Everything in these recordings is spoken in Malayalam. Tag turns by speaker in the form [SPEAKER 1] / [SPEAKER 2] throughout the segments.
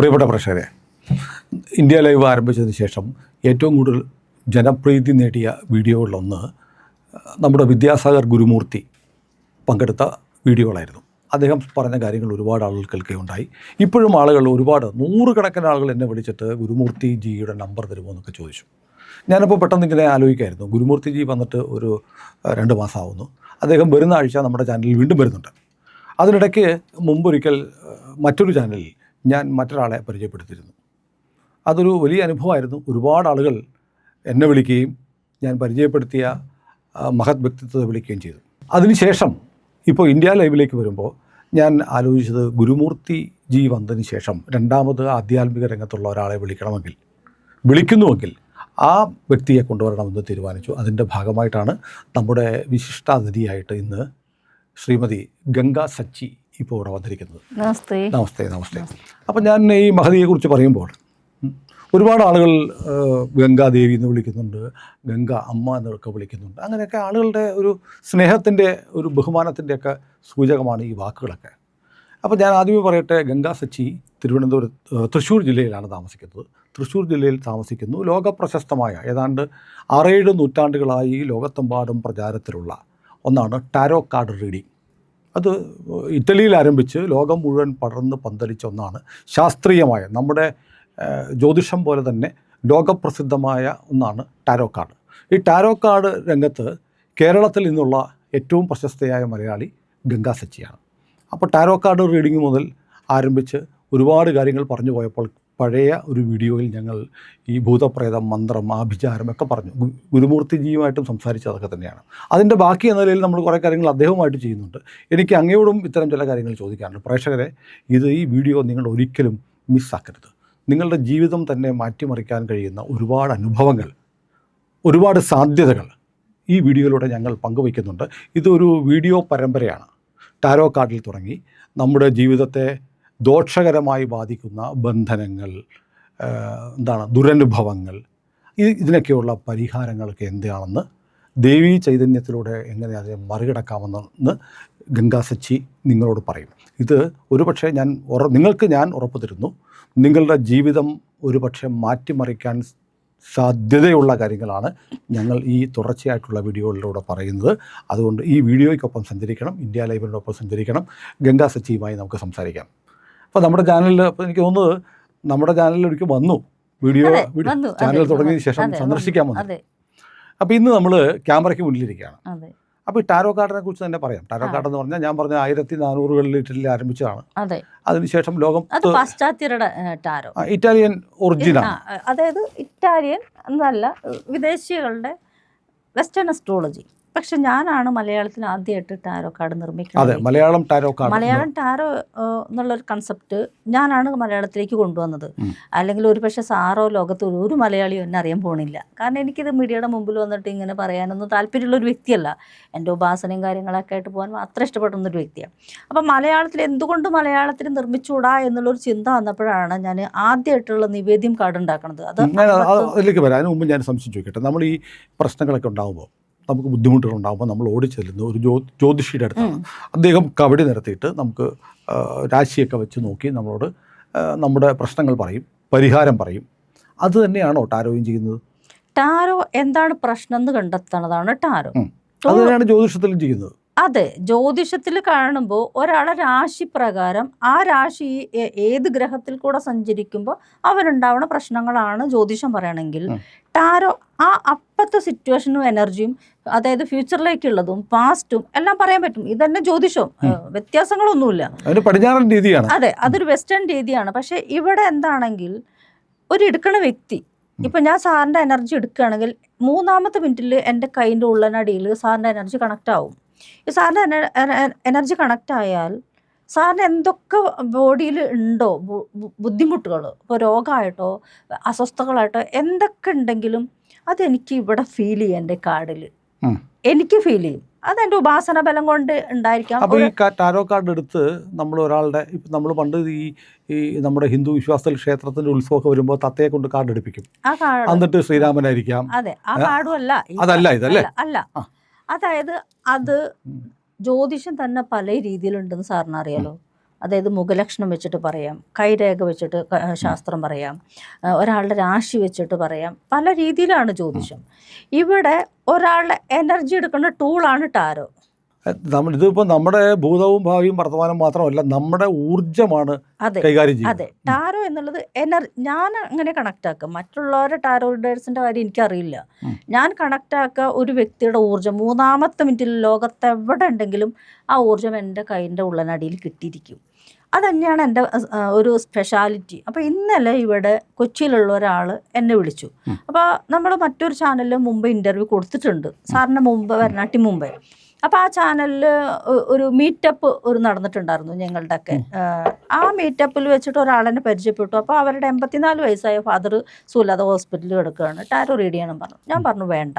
[SPEAKER 1] പ്രിയപ്പെട്ട പ്രേക്ഷകരെ ഇന്ത്യ ലൈവ് ആരംഭിച്ചതിന് ശേഷം ഏറ്റവും കൂടുതൽ ജനപ്രീതി നേടിയ വീഡിയോകളിലൊന്ന് നമ്മുടെ വിദ്യാസാഗർ ഗുരുമൂർത്തി പങ്കെടുത്ത വീഡിയോകളായിരുന്നു. അദ്ദേഹം പറഞ്ഞ കാര്യങ്ങൾ ഒരുപാട് ആളുകൾ കേൾക്കുകയുണ്ടായി. ഇപ്പോഴും ആളുകൾ ഒരുപാട് നൂറുകണക്കിന് ആളുകൾ എന്നെ വിളിച്ചിട്ട് ഗുരുമൂർത്തി ജിയുടെ നമ്പർ തരുമോ എന്നൊക്കെ ചോദിച്ചു. ഞാനിപ്പോൾ പെട്ടെന്ന് ഇങ്ങനെ ആലോചിക്കായിരുന്നു. ഗുരുമൂർത്തി ജി വന്നിട്ട് ഒരു രണ്ട് മാസമാവുന്നു. അദ്ദേഹം വരുന്ന ആഴ്ച നമ്മുടെ ചാനലിൽ വീണ്ടും വരുന്നുണ്ട്. അതിനിടയ്ക്ക് മുമ്പൊരിക്കൽ മറ്റൊരു ചാനലിൽ ഞാൻ മറ്റൊരാളെ പരിചയപ്പെടുത്തിയിരുന്നു. അതൊരു വലിയ അനുഭവമായിരുന്നു. ഒരുപാട് ആളുകൾ എന്നെ വിളിക്കുകയും ഞാൻ പരിചയപ്പെടുത്തിയ മഹത് വ്യക്തിത്വത്തെ വിളിക്കുകയും ചെയ്തു. അതിനുശേഷം ഇപ്പോൾ ഇന്ത്യ ലൈവിലേക്ക് വരുമ്പോൾ ഞാൻ ആലോചിച്ചത് ഗുരുമൂർത്തി ജി വന്നതിന് ശേഷം രണ്ടാമത് ആധ്യാത്മിക രംഗത്തുള്ള ഒരാളെ വിളിക്കണമെങ്കിൽ വിളിക്കുന്നുവെങ്കിൽ ആ വ്യക്തിയെ കൊണ്ടുവരണമെന്ന് തീരുമാനിച്ചു. അതിന്റെ ഭാഗമായിട്ടാണ് നമ്മുടെ വിശിഷ്ടാതിഥിയായിട്ട് ഇന്ന് ശ്രീമതി ഗംഗാ സച്ചി ഇപ്പോൾ ഇവിടെ വന്നിരിക്കുന്നത്.
[SPEAKER 2] നമസ്തേ.
[SPEAKER 1] നമസ്തേ നമസ്തേ. അപ്പം ഞാൻ ഈ മഹതിയെ കുറിച്ച് പറയുമ്പോൾ ഒരുപാട് ആളുകൾ ഗംഗാദേവി എന്ന് വിളിക്കുന്നുണ്ട് ഗംഗ അമ്മ എന്നൊക്കെ വിളിക്കുന്നുണ്ട്. അങ്ങനെയൊക്കെ ആളുകളുടെ ഒരു സ്നേഹത്തിന്റെ ഒരു ബഹുമാനത്തിന്റെയൊക്കെ സൂചകമാണ് ഈ വാക്കുകളൊക്കെ. അപ്പോൾ ഞാൻ ആദ്യമേ പറയട്ടെ ഗംഗാ സച്ചി തിരുവനന്തപുരം ആ, തൃശ്ശൂർ ജില്ലയിലാണ് താമസിക്കുന്നത്. തൃശ്ശൂർ ജില്ലയിൽ താമസിക്കുന്നു. ലോകപ്രശസ്തമായ ഏതാണ്ട് ആറേഴ് നൂറ്റാണ്ടുകളായി ലോകത്തെമ്പാടും പ്രചാരത്തിലുള്ള ഒന്നാണ് ടാരോ കാർഡ് റീഡിംഗ്. അത് ഇറ്റലിയിൽ ആരംഭിച്ച് ലോകം മുഴുവൻ പടർന്ന് പന്തലിച്ച ഒന്നാണ് ശാസ്ത്രീയമായ നമ്മുടെ ജ്യോതിഷം പോലെ തന്നെ ലോകപ്രസിദ്ധമായ ഒന്നാണ് ടാരോ കാർഡ്. ഈ ടാരോ കാർഡ് രംഗത്ത് കേരളത്തിൽ നിന്നുള്ള ഏറ്റവും പ്രശസ്തയായ മലയാളി ഗംഗാ സച്ചിയാണ്. അപ്പോൾ ടാരോ കാർഡ് റീഡിംഗ് മുതൽ ആരംഭിച്ച് ഒരുപാട് കാര്യങ്ങൾ പറഞ്ഞു പോയപ്പോൾ പഴയ ഒരു വീഡിയോയിൽ ഞങ്ങൾ ഈ ഭൂതപ്രേതം മന്ത്രം ആഭിചാരം ഒക്കെ പറഞ്ഞു. ഗുരുമൂർത്തിജിയുമായിട്ടും സംസാരിച്ചതൊക്കെ തന്നെയാണ്. അതിന്റെ ബാക്കി എന്ന നിലയിൽ നമ്മൾ കുറേ കാര്യങ്ങൾ അദ്ദേഹവുമായിട്ട് ചെയ്യുന്നുണ്ട്. എനിക്ക് അങ്ങയോടും ഇത്തരം ചില കാര്യങ്ങൾ ചോദിക്കാറുണ്ട് പ്രേക്ഷകരെ ഇത് ഈ വീഡിയോ നിങ്ങൾ ഒരിക്കലും മിസ്സാക്കരുത്. നിങ്ങളുടെ ജീവിതം തന്നെ മാറ്റിമറിക്കാൻ കഴിയുന്ന ഒരുപാട് അനുഭവങ്ങൾ ഒരുപാട് സാധ്യതകൾ ഈ വീഡിയോയിലൂടെ ഞങ്ങൾ പങ്കുവയ്ക്കുന്നുണ്ട്. ഇതൊരു വീഡിയോ പരമ്പരയാണ്. ടാരോ കാർഡിൽ തുടങ്ങി. നമ്മുടെ ജീവിതത്തെ ദോഷകരമായി ബാധിക്കുന്ന ബന്ധനങ്ങൾ എന്താണ് ദുരനുഭവങ്ങൾ ഇതിനൊക്കെയുള്ള പരിഹാരങ്ങളൊക്കെ എന്താണെന്ന് ദേവീ ചൈതന്യത്തിലൂടെ എങ്ങനെ അതിനെ മറികടക്കാമെന്ന് ഗംഗാ സച്ചി നിങ്ങളോട് പറയും. ഇത് ഒരുപക്ഷെ ഞാൻ ഉറ നിങ്ങൾക്ക് ഞാൻ ഉറപ്പ് തരുന്നു നിങ്ങളുടെ ജീവിതം ഒരുപക്ഷെ മാറ്റിമറിക്കാൻ സാധ്യതയുള്ള കാര്യങ്ങളാണ് ഞങ്ങൾ ഈ തുടർച്ചയായിട്ടുള്ള വീഡിയോകളിലൂടെ പറയുന്നത്. അതുകൊണ്ട് ഈ വീഡിയോയ്ക്കൊപ്പം സഞ്ചരിക്കണം ഇന്ത്യ ലൈവിനോടൊപ്പം സഞ്ചരിക്കണം. ഗംഗാ സച്ചിയുമായി നമുക്ക് സംസാരിക്കാം. അപ്പോൾ നമ്മുടെ ചാനലിൽ അപ്പോൾ എനിക്ക് തോന്നുന്നത് നമ്മുടെ ചാനലിൽ ഒരിക്കൽ വന്നു. വീഡിയോ ചാനൽ തുടങ്ങിയതിന് ശേഷം സന്ദർശിക്കാൻ
[SPEAKER 2] വന്നു.
[SPEAKER 1] അപ്പോൾ ഇന്ന് നമ്മൾ ക്യാമറയ്ക്ക് മുന്നിലിരിക്കുകയാണ്. അപ്പോൾ ഈ ടാരോ കാർഡിനെ കുറിച്ച് തന്നെ പറയാം. ടാരോ. കാർഡ് എന്ന് പറഞ്ഞാൽ ഞാൻ പറഞ്ഞ ആയിരത്തി നാനൂറുകളിൽ ഇറ്റലിയിൽ ആരംഭിച്ചതാണ്.
[SPEAKER 2] അതെ.
[SPEAKER 1] അതിനുശേഷം ലോകം
[SPEAKER 2] പാശ്ചാത്യരുടെ ടാരോ.
[SPEAKER 1] ഇറ്റാലിയൻ
[SPEAKER 2] ഒറിജിനൽ അതായത് ഇറ്റാലിയൻ എന്നല്ല വിദേശികളുടെ വെസ്റ്റേൺ അസ്ട്രോളജി പക്ഷെ ഞാനാണ് മലയാളത്തിൽ ആദ്യമായിട്ട് ടാരോ കാർഡ് നിർമ്മിക്കുന്നത്.
[SPEAKER 1] അതെ Malayalam tarot card
[SPEAKER 2] Malayalam tarot എന്നുള്ളൊരു കൺസെപ്റ്റ് ഞാനാണ് മലയാളത്തിലേക്ക് കൊണ്ടുവന്നത്. അല്ലെങ്കിൽ ഒരു പക്ഷേ സാറോ ലോകത്ത് ഒരു- മലയാളിയും എന്നെ അറിയാൻ പോണില്ല. കാരണം എനിക്കിത് മീഡിയയുടെ മുമ്പിൽ വന്നിട്ട് ഇങ്ങനെ പറയാനൊന്നും താല്പര്യമുള്ള ഒരു വ്യക്തിയല്ല. എന്റെ ഉപാസനയും കാര്യങ്ങളൊക്കെ ആയിട്ട് പോകാൻ അത്ര ഇഷ്ടപ്പെടുന്ന ഒരു വ്യക്തിയാണ് അപ്പം മലയാളത്തിൽ എന്തുകൊണ്ട് മലയാളത്തിൽ നിർമ്മിച്ചുകൂടാ എന്നുള്ളൊരു ചിന്ത വന്നപ്പോഴാണ് ഞാൻ ആദ്യമായിട്ടുള്ള നിവേദ്യം കാർഡ് ഉണ്ടാക്കുന്നത് അത്
[SPEAKER 1] അതിലേക്ക് വരാൻ മുമ്പ് ഞാൻ സംശയം ചോദിക്കട്ടെ നമ്മൾ ഈ പ്രശ്നങ്ങളൊക്കെ ഉണ്ടാകുമ്പോൾ നമുക്ക് ബുദ്ധിമുട്ടുകൾ ഉണ്ടാകുമ്പോൾ നമ്മൾ ഓടി ചെല്ലുന്ന ഒരു ജ്യോ ജ്യോതിഷിയുടെ അടുത്താണ്. അദ്ദേഹം കവടി നിരത്തിയിട്ട് നമുക്ക് രാശിയൊക്കെ വെച്ച് നോക്കി നമ്മളോട് നമ്മുടെ പ്രശ്നങ്ങൾ പറയും പരിഹാരം പറയും. അത് തന്നെയാണോ ടാരോയും ചെയ്യുന്നത്?
[SPEAKER 2] ടാരോ എന്താണ് പ്രശ്നം എന്ന് കണ്ടെത്തണതാണ് ടാരോ.
[SPEAKER 1] അത് തന്നെയാണ് ജ്യോതിഷത്തിലും ചെയ്യുന്നത്.
[SPEAKER 2] അതെ ജ്യോതിഷത്തിൽ കാണുമ്പോൾ ഒരാളെ രാശി പ്രകാരം ആ രാശി ഏത് ഗ്രഹത്തിൽ കൂടെ സഞ്ചരിക്കുമ്പോൾ അവരുണ്ടാവുന്ന പ്രശ്നങ്ങളാണ് ജ്യോതിഷം പറയണമെങ്കിൽ ടാരോ ആ അപ്പത്തെ സിറ്റുവേഷനും എനർജിയും അതായത് ഫ്യൂച്ചറിലേക്കുള്ളതും പാസ്റ്റും എല്ലാം പറയാൻ പറ്റും. ഇതന്നെ ജ്യോതിഷവും ഏ, വ്യത്യാസങ്ങളൊന്നുമില്ല.
[SPEAKER 1] പടിഞ്ഞാറൻ രീതിയാണ്.
[SPEAKER 2] അതെ അതൊരു വെസ്റ്റേൺ രീതിയാണ്. പക്ഷെ ഇവിടെ എന്താണെങ്കിൽ ഒരു എടുക്കണ വ്യക്തി ഇപ്പൊ ഞാൻ സാറിന്റെ എനർജി എടുക്കുകയാണെങ്കിൽ മൂന്നാമത്തെ മിനിറ്റിൽ എന്റെ കൈന്റെ ഉള്ളനടിയിൽ സാറിന്റെ എനർജി കണക്ട് ആവും ഈ സാറിന്റെ എനർജി കണക്റ്റ് ആയാൽ സാറിന് എന്തൊക്കെ ബോഡിയിൽ ഉണ്ടോ ബുദ്ധിമുട്ടുകൾ ഇപ്പോൾ രോഗമായിട്ടോ അസ്വസ്ഥകളായിട്ടോ എന്തൊക്കെ ഉണ്ടെങ്കിലും അതെനിക്ക് ഇവിടെ ഫീൽ ചെയ്യും എന്റെ കാർഡിൽ എനിക്ക് ഫീൽ ചെയ്യും. അതെന്റെ ഉപാസന ബലം കൊണ്ട് ഉണ്ടായിരിക്കാം.
[SPEAKER 1] അപ്പോൾ ഈ ടാരോ കാർഡ് എടുത്ത് നമ്മൾ ഒരാളുടെ ഇപ്പം നമ്മൾ പണ്ട് ഈ ഈ നമ്മുടെ ഹിന്ദു വിശ്വാസത്തിൽ ക്ഷേത്രത്തിന്റെ ഉത്സവമൊക്കെ വരുമ്പോൾ തത്തയെ കൊണ്ട് കാർഡ് എടുപ്പിക്കും. എന്നിട്ട് ശ്രീരാമനായിരിക്കാം.
[SPEAKER 2] അതെ ആ? കാർഡും അല്ല.
[SPEAKER 1] അതല്ല ഇതല്ലേ?
[SPEAKER 2] അല്ല. അതായത് അത് ജ്യോതിഷം തന്നെ പല രീതിയിലുണ്ടെന്ന് സാറിന് അറിയാലോ. അതായത് മുഖലക്ഷണം വെച്ചിട്ട് പറയാം കൈരേഖ വെച്ചിട്ട് ശാസ്ത്രം പറയാം ഒരാളുടെ രാശി വെച്ചിട്ട് പറയാം. പല രീതിയിലാണ് ജ്യോതിഷം. ഇവിടെ ഒരാളുടെ എനർജി എടുക്കുന്ന ടൂളാണ് ടാരോ.
[SPEAKER 1] നമ്മൾ ഇതിപ്പോൾ നമ്മുടെ ഭൂതവും ഭാവിയും വർത്തമാനം മാത്രമല്ല നമ്മുടെ ഊർജമാണ്
[SPEAKER 2] അതെ
[SPEAKER 1] കൈകാര്യം ചെയ്യുന്നത്.
[SPEAKER 2] അതെ. ടാരോ എന്നുള്ളത് എനർ ഞാൻ അങ്ങനെ കണക്ട് ആക്കുക മറ്റുള്ളവരുടെ ടാരോ റീഡേഴ്സിന്റെ കാര്യം എനിക്കറിയില്ല. ഞാൻ കണക്ട് ആക്കുക ഒരു വ്യക്തിയുടെ ഊർജം മൂന്നാമത്തെ മിനിറ്റിൽ ലോകത്ത് എവിടെ ഉണ്ടെങ്കിലും ആ ഊർജം എന്റെ കൈന്റെ ഉള്ളനടിയിൽ കിട്ടിയിരിക്കും. അത് തന്നെയാണ് എന്റെ ഒരു സ്പെഷ്യാലിറ്റി അപ്പോൾ ഇന്നലെ ഇവിടെ കൊച്ചിയിലുള്ള ഒരാൾ എന്നെ വിളിച്ചു. അപ്പോൾ നമ്മൾ മറ്റൊരു ചാനലിൽ മുമ്പ് ഇന്റർവ്യൂ കൊടുത്തിട്ടുണ്ട്. സാറിന് മുമ്പ് വരണാട്ടി മുമ്പേ. അപ്പോൾ ആ ചാനലിൽ ഒരു മീറ്റപ്പ് ഒരു നടന്നിട്ടുണ്ടായിരുന്നു ഞങ്ങളുടെയൊക്കെ. ആ മീറ്റപ്പിൽ വെച്ചിട്ട് ഒരാളെന്നെ പരിചയപ്പെട്ടു. അപ്പോൾ അവരുടെ എൺപത്തിനാല് വയസ്സായ ഫാദർ സുല്ലാതെ ഹോസ്പിറ്റലിൽ കിടക്കുകയാണ്. ടാരോ റീഡ് ചെയ്യണം പറഞ്ഞു. ഞാൻ പറഞ്ഞു വേണ്ട.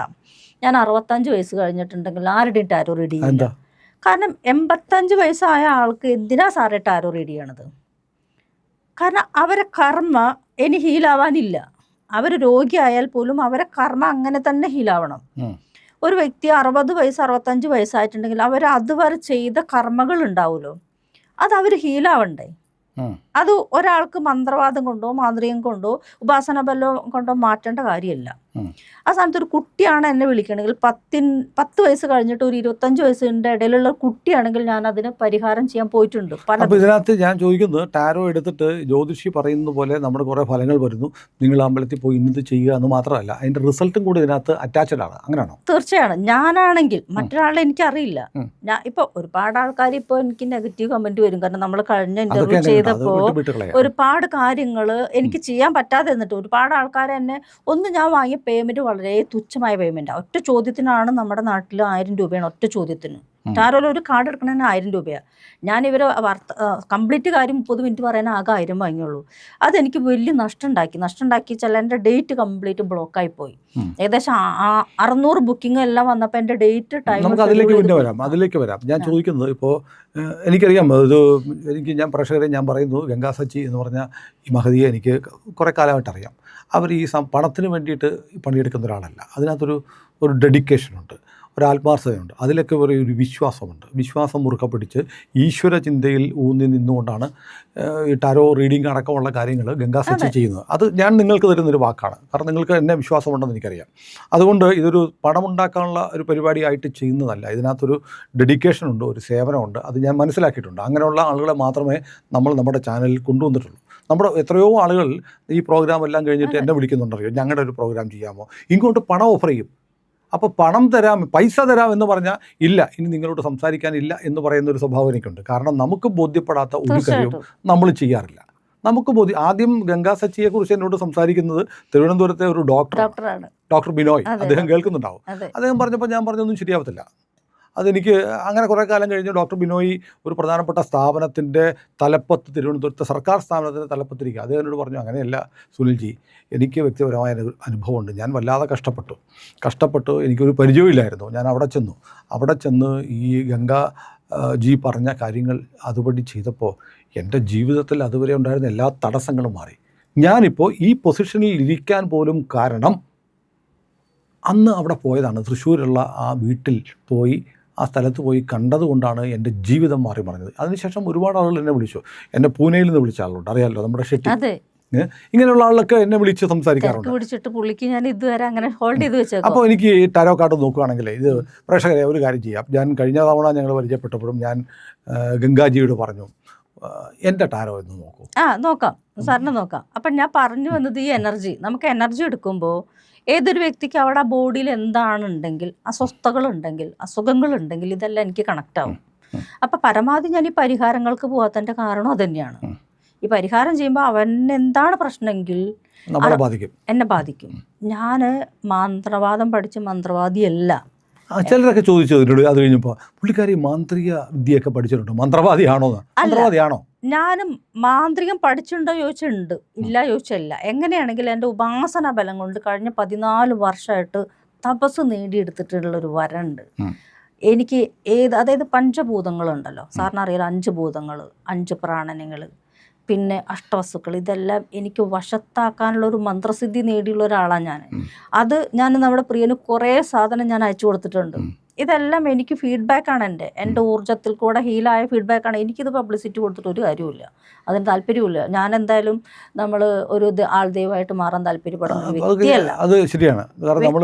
[SPEAKER 2] ഞാൻ അറുപത്തഞ്ച് വയസ്സ് കഴിഞ്ഞിട്ടുണ്ടെങ്കിൽ ആരുടെയും ടാരോ റീഡ് ചെയ്യില്ല.
[SPEAKER 1] എന്താ
[SPEAKER 2] കാരണം എൺപത്തഞ്ച് വയസ്സായ ആൾക്ക് എന്തിനാ സാറേ ടാരോ റീഡ് ചെയ്യണത്? കാരണം അവരെ കർമ്മ ഇനി ഹീലാവാനില്ല. അവർ രോഗിയായാൽ പോലും അവരെ കർമ്മ അങ്ങനെ തന്നെ ഹീലാവണം. ഒരു വ്യക്തി അറുപത് വയസ്സ് അറുപത്തഞ്ച് വയസ്സായിട്ടുണ്ടെങ്കിൽ അവർ അതുവരെ ചെയ്ത കർമ്മകൾ ഉണ്ടാവുമല്ലോ അത് അവർ ഹീലാവണ്ടേ. അത് ഒരാൾക്ക് മന്ത്രവാദം കൊണ്ടോ മാന്ത്രികം കൊണ്ടോ ഉപാസന ബലം കൊണ്ടോ മാറ്റേണ്ട കാര്യമല്ല. ആ സ്ഥാനത്ത് ഒരു കുട്ടിയാണ് എന്നെ വിളിക്കണമെങ്കിൽ പത്തിൻ പത്ത് വയസ്സ് കഴിഞ്ഞിട്ട് ഒരു ഇരുപത്തഞ്ച് വയസ്സിന്റെ ഇടയിലുള്ള കുട്ടിയാണെങ്കിൽ ഞാൻ അതിന് പരിഹാരം ചെയ്യാൻ പോയിട്ടുണ്ട്. പല
[SPEAKER 1] ഇതിനകത്ത് ഞാൻ ചോദിക്കുന്നത് ടാരോ എടുത്തിട്ട് ജ്യോതിഷി പറയുന്നത് പോലെ നമ്മുടെ കുറേ ഫലങ്ങൾ വരുന്നു. നിങ്ങൾ അമ്പലത്തിൽ പോയി ഇന്നത് ചെയ്യുക എന്ന് മാത്രമല്ല അതിന്റെ റിസൾട്ടും കൂടി ഇതിനകത്ത് അറ്റാച്ച്ഡ് ആണ്. അങ്ങനെയാണോ?
[SPEAKER 2] തീർച്ചയാണ്. ഞാനാണെങ്കിൽ മറ്റൊരാളെ എനിക്കറിയില്ല.
[SPEAKER 1] അറിയില്ല
[SPEAKER 2] ഞാൻ ഇപ്പോൾ ഒരുപാട് ആൾക്കാർ ഇപ്പോൾ എനിക്ക് നെഗറ്റീവ് കമന്റ് വരും. കാരണം നമ്മൾ കഴിഞ്ഞ ഇന്റർവ്യൂ
[SPEAKER 1] ഇന്റർവ്യൂ ചെയ്തപ്പോ
[SPEAKER 2] ചെയ്തപ്പോൾ ഒരുപാട് കാര്യങ്ങൾ എനിക്ക് ചെയ്യാൻ പറ്റാതെ എന്നിട്ട് ഒരുപാട് ആൾക്കാർ എന്നെ ഒന്ന് ഞാൻ വാങ്ങിയ പേയ്മെന്റ് വളരെ തുച്ഛമായ പേയ്മെന്റ് ഒറ്റ ചോദ്യത്തിനാണ് നമ്മുടെ നാട്ടിൽ ആയിരം രൂപയാണ് ഒറ്റ ചോദ്യത്തിന്. താരോല ഒരു കാർഡ് എടുക്കണതിന് ആയിരം രൂപയാണ് ഞാൻ ഇവർ വാർത്ത കംപ്ലീറ്റ് കാര്യം മുപ്പത് മിനിറ്റ് പറയാൻ ആകെ ആയിരം വാങ്ങിയുള്ളൂ. അതെനിക്ക് വലിയ നഷ്ടം ഉണ്ടാക്കി നഷ്ടം ഉണ്ടാക്കി വെച്ചാൽ എന്റെ ഡേറ്റ് കംപ്ലീറ്റ് ബ്ലോക്കായി പോയി. ഏകദേശം അറുന്നൂറ് ബുക്കിംഗ് എല്ലാം വന്നപ്പോൾ എന്റെ ഡേറ്റ് ടൈം
[SPEAKER 1] നമുക്ക് അതിലേക്ക് പിന്നെ വരാം. അതിലേക്ക് വരാം. ഞാൻ ചോദിക്കുന്നത് ഇപ്പോൾ എനിക്കറിയാം. ഇത് എനിക്ക് ഞാൻ പ്രേക്ഷകരെ ഞാൻ പറയുന്നു ഗംഗാ സച്ചി എന്ന് പറഞ്ഞ ഈ മഹതിയെ എനിക്ക് കുറേ കാലമായിട്ട് അറിയാം അവർ ഈ പണത്തിന് വേണ്ടിയിട്ട് പണിയെടുക്കുന്ന ഒരാളല്ല. അതിനകത്തൊരു ഒരു ഡെഡിക്കേഷനുണ്ട് ഒരു ആത്മാർത്ഥതയുണ്ട് അതിലൊക്കെ ഒരു ഒരു വിശ്വാസമുണ്ട്. വിശ്വാസം മുറുക്ക പിടിച്ച് ഈശ്വര ചിന്തയിൽ ഊന്നി നിന്നുകൊണ്ടാണ് ഈ ടാരോ റീഡിംഗ് അടക്കമുള്ള കാര്യങ്ങൾ ഗംഗാ സച്ചി ചെയ്യുന്നത്. അത് ഞാൻ നിങ്ങൾക്ക് തരുന്നൊരു വാക്കാണ്. കാരണം നിങ്ങൾക്ക് എന്നെ വിശ്വാസമുണ്ടെന്ന് എനിക്കറിയാം. അതുകൊണ്ട് ഇതൊരു പണമുണ്ടാക്കാനുള്ള ഒരു പരിപാടിയായിട്ട് ചെയ്യുന്നതല്ല. ഇതിനകത്തൊരു ഡെഡിക്കേഷനുണ്ട് ഒരു സേവനമുണ്ട്. അത് ഞാൻ മനസ്സിലാക്കിയിട്ടുണ്ട്. അങ്ങനെയുള്ള ആളുകളെ മാത്രമേ നമ്മൾ നമ്മുടെ ചാനലിൽ കൊണ്ടുവന്നിട്ടുള്ളൂ. നമ്മുടെ എത്രയോ ആളുകൾ ഈ പ്രോഗ്രാം എല്ലാം കഴിഞ്ഞിട്ട് എന്നെ വിളിക്കുന്നുണ്ടറിയോ? ഞങ്ങളുടെ ഒരു പ്രോഗ്രാം ചെയ്യാമോ? ഇങ്ങോട്ട് പണം ഓഫർ ചെയ്യും. അപ്പോൾ പണം തരാം പൈസ തരാം എന്ന് പറഞ്ഞാൽ ഇല്ല ഇനി നിങ്ങളോട് സംസാരിക്കാനില്ല എന്ന് പറയുന്ന ഒരു സ്വഭാവം എനിക്കുണ്ട്. കാരണം നമുക്ക് ബോധ്യപ്പെടാത്ത ഒരു കാര്യവും നമ്മൾ ചെയ്യാറില്ല. നമുക്ക് ബോധ്യം ആദ്യം ഗംഗാ സച്ചിയെക്കുറിച്ച് എന്നോട് സംസാരിക്കുന്നത് തിരുവനന്തപുരത്തെ ഒരു ഡോക്ടർ ഡോക്ടർ ബിനോയ്. അദ്ദേഹം. കേൾക്കുന്നുണ്ടാവും. അദ്ദേഹം പറഞ്ഞപ്പോൾ ഞാൻ പറഞ്ഞൊന്നും ശരിയാവത്തില്ല. അതെനിക്ക് അങ്ങനെ കുറേ കാലം കഴിഞ്ഞ് ഡോക്ടർ ബിനോയ് ഒരു പ്രധാനപ്പെട്ട സ്ഥാപനത്തിന്റെ തലപ്പത്ത് തിരുവനന്തപുരത്തെ സർക്കാർ സ്ഥാപനത്തിന്റെ തലപ്പത്തിരിക്കുക. അദ്ദേഹം എന്നോട് പറഞ്ഞു അങ്ങനെയല്ല സുനിൽജി എനിക്ക് വ്യക്തിപരമായ അനുഭവമുണ്ട്. ഞാൻ വല്ലാതെ കഷ്ടപ്പെട്ടു. കഷ്ടപ്പെട്ടു എനിക്കൊരു പരിചയമില്ലായിരുന്നു ഞാൻ അവിടെ ചെന്നു. അവിടെ ചെന്ന് ഈ ഗംഗ ജി പറഞ്ഞ കാര്യങ്ങൾ അതുപടി ചെയ്തപ്പോൾ എന്റെ ജീവിതത്തിൽ അതുവരെ ഉണ്ടായിരുന്ന എല്ലാ തടസ്സങ്ങളും മാറി. ഞാനിപ്പോൾ ഈ പൊസിഷനിൽ ഇരിക്കാൻ പോലും കാരണം അന്ന് അവിടെ പോയതാണ്. തൃശ്ശൂരുള്ള ആ വീട്ടിൽ പോയി ആ സ്ഥലത്ത് പോയി കണ്ടതുകൊണ്ടാണ് എന്റെ ജീവിതം മാറി മറിഞ്ഞത്. അതിനുശേഷം ഒരുപാട് ആളുകൾ എന്നെ വിളിച്ചു. എന്നെ പൂനെയിൽ നിന്ന് വിളിച്ച ആളുണ്ട്. അറിയാമല്ലോ നമ്മുടെ ഷെട്ടി. ഇങ്ങനെയുള്ള ആളൊക്കെ എന്നെ വിളിച്ച് സംസാരിക്കാറുണ്ട്.
[SPEAKER 2] പിടിച്ചിട്ട് പുള്ളിക്ക് ഞാൻ ഇതുവരെ അങ്ങനെ ഹോൾഡ് ചെയ്ത് വെച്ചേക്കും?
[SPEAKER 1] അപ്പോൾ എനിക്ക് ഈ ടാരോ കാർഡ് നോക്കുകയാണെങ്കിൽ ഇത് പ്രേക്ഷകരെ ഒരു കാര്യം ചെയ്യാം. ഞാൻ കഴിഞ്ഞ തവണ ഞങ്ങൾ പരിചയപ്പെട്ടപ്പോഴും ഞാൻ ഗംഗാജിയോട് പറഞ്ഞു എന്റെ എന്റെ ടാരോ എന്ന് നോക്കൂ.
[SPEAKER 2] ആ നോക്കാം. സാറിന് നോക്കാം. അപ്പം ഞാൻ പറഞ്ഞു വന്നത് ഈ എനർജി നമുക്ക് എനർജി എടുക്കുമ്പോൾ ഏതൊരു വ്യക്തിക്ക് അവിടെ ബോഡിയിൽ എന്താണുണ്ടെങ്കിൽ അസ്വസ്ഥതകളുണ്ടെങ്കിൽ അസുഖങ്ങളുണ്ടെങ്കിൽ ഇതെല്ലാം എനിക്ക് കണക്റ്റ് ആവും. അപ്പം പരമാവധി ഞാൻ ഈ പരിഹാരങ്ങൾക്ക് പോകാത്തതിന്റെ കാരണം അതുതന്നെയാണ്
[SPEAKER 1] തന്നെയാണ്
[SPEAKER 2] ഈ പരിഹാരം ചെയ്യുമ്പോൾ അവൻ എന്താണ് പ്രശ്നമെങ്കിൽ
[SPEAKER 1] ബാധിക്കും.
[SPEAKER 2] എന്നെ ബാധിക്കും. ഞാൻ മന്ത്രവാദം പഠിച്ച് മന്ത്രവാദിയല്ല.
[SPEAKER 1] ചിലരൊക്കെ ചോദിച്ചു അത് കഴിഞ്ഞപ്പോൾ പുള്ളിക്കാരി മാന്ത്രിക വിദ്യയൊക്കെ പഠിച്ചിട്ടുണ്ട്? മന്ത്രവാദിയാണോ മന്ത്രവാദിയാണോ?
[SPEAKER 2] ഞാനും മാന്ത്രികം പഠിച്ചിട്ടുണ്ടോ ചോദിച്ചിട്ടുണ്ട്. ഇല്ല ചോദിച്ചില്ല. എങ്ങനെയാണെങ്കിൽ എന്റെ ഉപാസന ബലം കൊണ്ട് കഴിഞ്ഞ പതിനാല് വർഷമായിട്ട് തപസ് നേടിയെടുത്തിട്ടുള്ളൊരു വരണ്ട്. എനിക്ക് ഏത് അതായത് പഞ്ചഭൂതങ്ങളുണ്ടല്ലോ. സാറിന് അറിയാലോ അഞ്ച് ഭൂതങ്ങൾ അഞ്ച് പ്രാണനങ്ങൾ പിന്നെ അഷ്ടവസ്തുക്കൾ. ഇതെല്ലാം എനിക്ക് വശത്താക്കാനുള്ള ഒരു മന്ത്രസിദ്ധി നേടിയുള്ള ഒരാളാണ് ഞാൻ. അത് ഞാൻ നമ്മുടെ പ്രിയന് കുറേ സാധനം ഞാൻ അയച്ചു കൊടുത്തിട്ടുണ്ട്. ഇതെല്ലാം എനിക്ക് ഫീഡ്ബാക്ക് ആണ് എന്റെ. എന്റെ ഊർജത്തിൽ കൂടെ ഹീലായ ഫീഡ്ബാക്ക് ആണ്. എനിക്കിത് പബ്ലിസിറ്റി കൊടുത്തിട്ട് ഒരു കാര്യമില്ല അതിന് താല്പര്യമില്ല ഞാൻ എന്തായാലും നമ്മൾ ഒരു ആൾദൈവമായിട്ട് ആൾ ദൈവമായിട്ട് മാറാൻ താല്പര്യപ്പെടുന്ന
[SPEAKER 1] അത്
[SPEAKER 2] വ്യക്തിയല്ല.
[SPEAKER 1] അത് ശരിയാണ്. കാരണം നമ്മൾ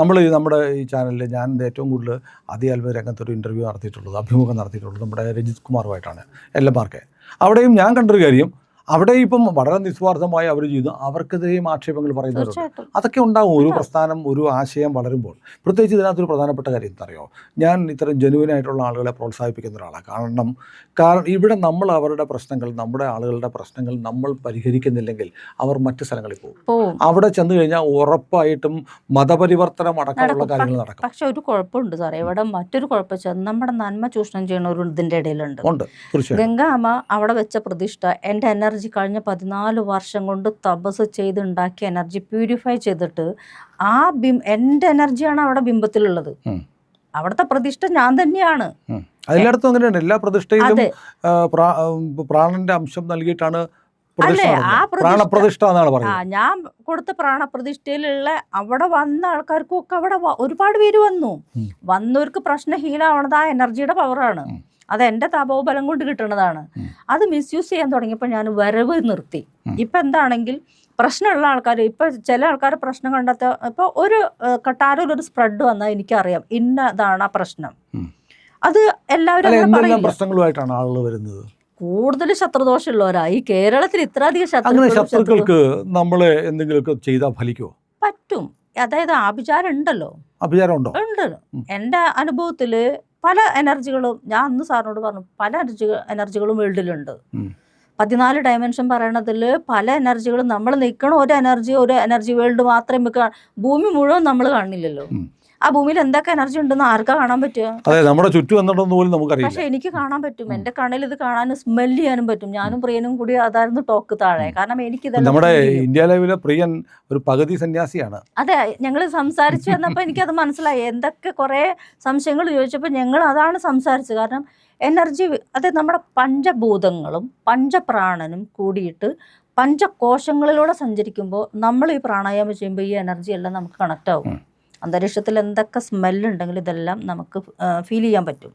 [SPEAKER 1] നമ്മൾ ഈ നമ്മുടെ ഈ ചാനലിൽ ഞാൻ ഏറ്റവും കൂടുതൽ ആദ്യ രംഗത്തൊരു ഇന്റർവ്യൂ നടത്തിയിട്ടുള്ളത് അഭിമുഖം നടത്തിയിട്ടുള്ളത് നമ്മുടെ രജിത് കുമാറുമായിട്ടാണ്. എൽ എം ആർക്ക് അവിടെയും ഞാൻ കണ്ടൊരു കാര്യം അവിടെ ഇപ്പം വളരെ നിസ്വാർത്ഥമായി അവർ ചെയ്തു. അവർക്കെതിരെയും ആക്ഷേപങ്ങൾ പറയുന്നവരുണ്ട്. അതൊക്കെ ഉണ്ടാകും ഒരു പ്രസ്ഥാനം ഒരു ആശയം വളരുമ്പോൾ. പ്രത്യേകിച്ച് ഇതിനകത്തൊരു പ്രധാനപ്പെട്ട കാര്യം എന്തറിയോ ഞാൻ ഇത്തരം ജനുവിനായിട്ടുള്ള ആളുകളെ പ്രോത്സാഹിപ്പിക്കുന്ന ഒരാളാണ് കാരണം കാരണം ഇവിടെ നമ്മൾ അവരുടെ പ്രശ്നങ്ങൾ നമ്മുടെ ആളുകളുടെ പ്രശ്നങ്ങൾ നമ്മൾ പരിഹരിക്കുന്നില്ലെങ്കിൽ അവർ മറ്റ് സ്ഥലങ്ങളിൽ പോകും. അവിടെ ചെന്ന് കഴിഞ്ഞാൽ ഉറപ്പായിട്ടും മതപരിവർത്തനം അടക്കമുള്ള കാര്യങ്ങൾ നടക്കും.
[SPEAKER 2] പക്ഷെ ഒരു കുഴപ്പമുണ്ട് സാറേ. ഇവിടെ മറ്റൊരു കുഴപ്പം നമ്മുടെ നന്മ ചൂഷണം ചെയ്യുന്ന ഒരു ഇതിന്റെ ഇടയിലുണ്ട്.
[SPEAKER 1] ഉണ്ട്.
[SPEAKER 2] ഗംഗാമ്മ അവിടെ വെച്ച പ്രതിഷ്ഠ എന്റെ എനർജി കഴിഞ്ഞ പതിനാല് വർഷം കൊണ്ട് തപസ് ചെയ്തുണ്ടാക്കിയ എനർജി പ്യൂരിഫൈ ചെയ്തിട്ട് ആ ബിം എന്റെ എനർജിയാണ് അവിടെ ബിംബത്തിലുള്ളത്. അവിടുത്തെ പ്രതിഷ്ഠ ഞാൻ തന്നെയാണ്.
[SPEAKER 1] എല്ലായിടത്തും അങ്ങനെയാണ് എല്ലാ പ്രതിഷ്ഠയിലും പ്രാണന്റെ അംശം നൽകിയിട്ടാണ്
[SPEAKER 2] അല്ലേ, ആ.
[SPEAKER 1] പ്രാണപ്രതിഷ്ഠ പറയുന്നത്.
[SPEAKER 2] ഞാൻ കൊടുത്ത പ്രാണപ്രതിഷ്ഠയിലുള്ള അവിടെ വന്ന ആൾക്കാർക്കും ഒക്കെ അവിടെ ഒരുപാട് പേര് വന്നു. വന്നവർക്ക് പ്രശ്നം ഹീലാവണത് ആ എനർജിയുടെ പവറാണ്. അത് എന്റെ തപോബലം കൊണ്ട് കിട്ടുന്നതാണ്. അത് മിസ്യൂസ് ചെയ്യാൻ തുടങ്ങിയപ്പോൾ ഞാൻ വരവ് നിർത്തി. ഇപ്പം എന്താണെങ്കിൽ പ്രശ്നമുള്ള ആൾക്കാർ ഇപ്പം ചില ആൾക്കാർ പ്രശ്നം കണ്ടെത്ത ഇപ്പോൾ ഒരു കട്ടാരിൽ ഒരു സ്പ്രെഡ് വന്നാൽ എനിക്കറിയാം ഇന്നതാണ് ആ പ്രശ്നം. അത് എല്ലാവരും
[SPEAKER 1] പ്രശ്നങ്ങളുമായിട്ടാണ് ആളുകൾ വരുന്നത്?
[SPEAKER 2] കൂടുതൽ ശത്രുദോഷമുള്ളവരാ. ഈ കേരളത്തിൽ ഇത്രയധികം
[SPEAKER 1] ശത്രുക്കൾക്ക് നമ്മൾ എന്തെങ്കിലുമൊക്കെ ചെയ്താൽ ഫലിക്കോ
[SPEAKER 2] പറ്റും. അതായത് ആഭിചാരം ഉണ്ടല്ലോ.
[SPEAKER 1] അഭിചാരം ഉണ്ടോ?
[SPEAKER 2] ഉണ്ട്. എന്റെ അനുഭവത്തിൽ പല എനർജികളും ഞാൻ അന്ന് സാറിനോട് പറഞ്ഞു പല എനർജി എനർജികളും വേൾഡിലുണ്ട്. പതിനാല് ഡയമെൻഷൻ പറയണതിൽ പല എനർജികളും നമ്മൾ നിൽക്കണ ഒരു എനർജി ഒരു എനർജി വേൾഡ് മാത്രമേ നമുക്ക് ഭൂമി മുഴുവൻ നമ്മൾ കാണില്ലല്ലോ. ആ ഭൂമിയിൽ എന്തൊക്കെ എനർജി ഉണ്ടെന്ന് ആർക്കാ കാണാൻ പറ്റുക?
[SPEAKER 1] അതെ നമ്മുടെ ചുറ്റും പോലും
[SPEAKER 2] പക്ഷെ എനിക്ക് കാണാൻ പറ്റും. എന്റെ കണ്ണിൽ ഇത് കാണാനും സ്മെൽ ചെയ്യാനും പറ്റും. ഞാനും പ്രിയനും കൂടി അതായിരുന്നു ടോക്ക് താഴെ. കാരണം എനിക്ക്
[SPEAKER 1] നമ്മുടെ ഇന്ത്യ ലെവലിലെ പ്രിയൻ ഒരു പകുതി സന്യാസിയാണ്.
[SPEAKER 2] അതെ ഞങ്ങൾ സംസാരിച്ചു വന്നപ്പോൾ എനിക്കത് മനസ്സിലായി. എന്തൊക്കെ കുറേ സംശയങ്ങൾ ചോദിച്ചപ്പോൾ ഞങ്ങൾ അതാണ് സംസാരിച്ചത്. കാരണം എനർജി അത് നമ്മുടെ പഞ്ചഭൂതങ്ങളും പഞ്ചപ്രാണനും കൂടിയിട്ട് പഞ്ചകോശങ്ങളിലൂടെ സഞ്ചരിക്കുമ്പോൾ നമ്മൾ ഈ പ്രാണായാമം ചെയ്യുമ്പോൾ ഈ എനർജി എല്ലാം നമുക്ക് കണക്റ്റ് ആവും.
[SPEAKER 1] ഉം.
[SPEAKER 2] അന്തരീക്ഷത്തിൽ എന്തൊക്കെ സ്മെല്ലുണ്ടെങ്കിലും ഇതെല്ലാം നമുക്ക് ഫീൽ ചെയ്യാൻ പറ്റും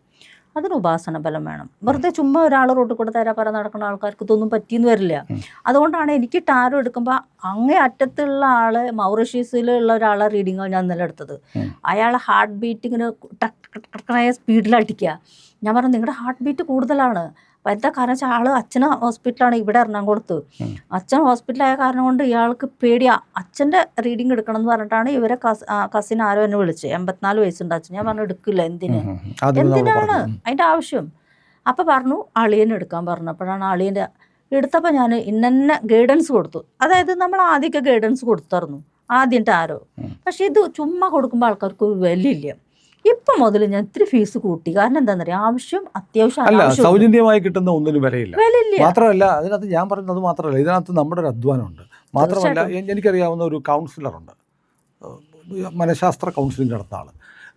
[SPEAKER 2] അതിന് ഉപാസന ബലം വേണം വെറുതെ ചുമ്മാ ഒരാൾ റോട്ടിൽ കൂടെ തരാ പറ നടക്കുന്ന ആൾക്കാർക്ക് ഇതൊന്നും പറ്റിയെന്ന് വരില്ല അതുകൊണ്ടാണ് എനിക്ക് ടാരോ എടുക്കുമ്പോൾ അങ്ങേ അറ്റത്തുള്ള ആൾ മൗറീഷ്യസിലുള്ള ഒരാളെ റീഡിങ്ങാണ് ഞാൻ ഇന്നലെ എടുത്തത്
[SPEAKER 1] അയാൾ
[SPEAKER 2] അയാളെ ഹാർട്ട് ബീറ്റ് ഇങ്ങനെ സ്പീഡിലടിക്കുക സ്പീഡിൽ അടിക്കുക ഞാൻ പറഞ്ഞു നിങ്ങളുടെ ഹാർട്ട് ബീറ്റ് കൂടുതലാണ് അപ്പം എന്താ കാരണം വെച്ചാൽ ആൾ അച്ഛന് ഹോസ്പിറ്റലാണ് ഇവിടെ എറണാകുളത്ത്. അച്ഛൻ ഹോസ്പിറ്റലായ കാരണം കൊണ്ട് ഇയാൾക്ക് പേടിയാ. അച്ഛന്റെ റീഡിങ് എടുക്കണം എന്ന് പറഞ്ഞിട്ടാണ് ഇവരെ കസിൻ ആരോ എന്നെ വിളിച്ചത് എൺപത്തിനാല് വയസ്സുണ്ട് അച്ഛൻ ഞാൻ പറഞ്ഞു എടുക്കില്ല എന്തിന്? എന്തിനാണ്. അതിന്റെ ആവശ്യം. അപ്പം പറഞ്ഞു അളിയനെ എടുക്കാൻ പറഞ്ഞപ്പോഴാണ് അളിയന്റെ എടുത്തപ്പോൾ ഞാൻ ഇന്നെ ഗൈഡൻസ് കൊടുത്തു. അതായത് നമ്മൾ ആദ്യമൊക്കെ ഗൈഡൻസ് കൊടുത്തായിരുന്നു ആദ്യം ടാരോ
[SPEAKER 1] പക്ഷേ
[SPEAKER 2] പക്ഷെ ഇത് ചുമ്മാ കൊടുക്കുമ്പോൾ ആൾക്കാർക്ക് ഒരു വിലയില്ല ഇപ്പം മുതൽ ഞാൻ ഇത്തിരി ഫീസ് കൂട്ടി. കാരണം എന്താണെന്നറിയാം ആവശ്യം അത്യാവശ്യം
[SPEAKER 1] അല്ല
[SPEAKER 2] അനാവശ്യം ഉണ്ട്.
[SPEAKER 1] സൗജന്യമായി കിട്ടുന്ന ഒന്നിനും വിലയില്ല.
[SPEAKER 2] വിലയില്ല.
[SPEAKER 1] മാത്രമല്ല അതിനകത്ത് ഞാൻ പറയുന്നത് അത് മാത്രമല്ല ഇതിനകത്ത് നമ്മുടെ ഒരു അധ്വാനമുണ്ട്. മാത്രമല്ല എ- എനിക്കറിയാവുന്ന ഒരു കൗൺസിലറുണ്ട്. ഏഹ് മനഃശാസ്ത്ര കൗൺസിലിംഗ് നടത്തുന്ന ആൾ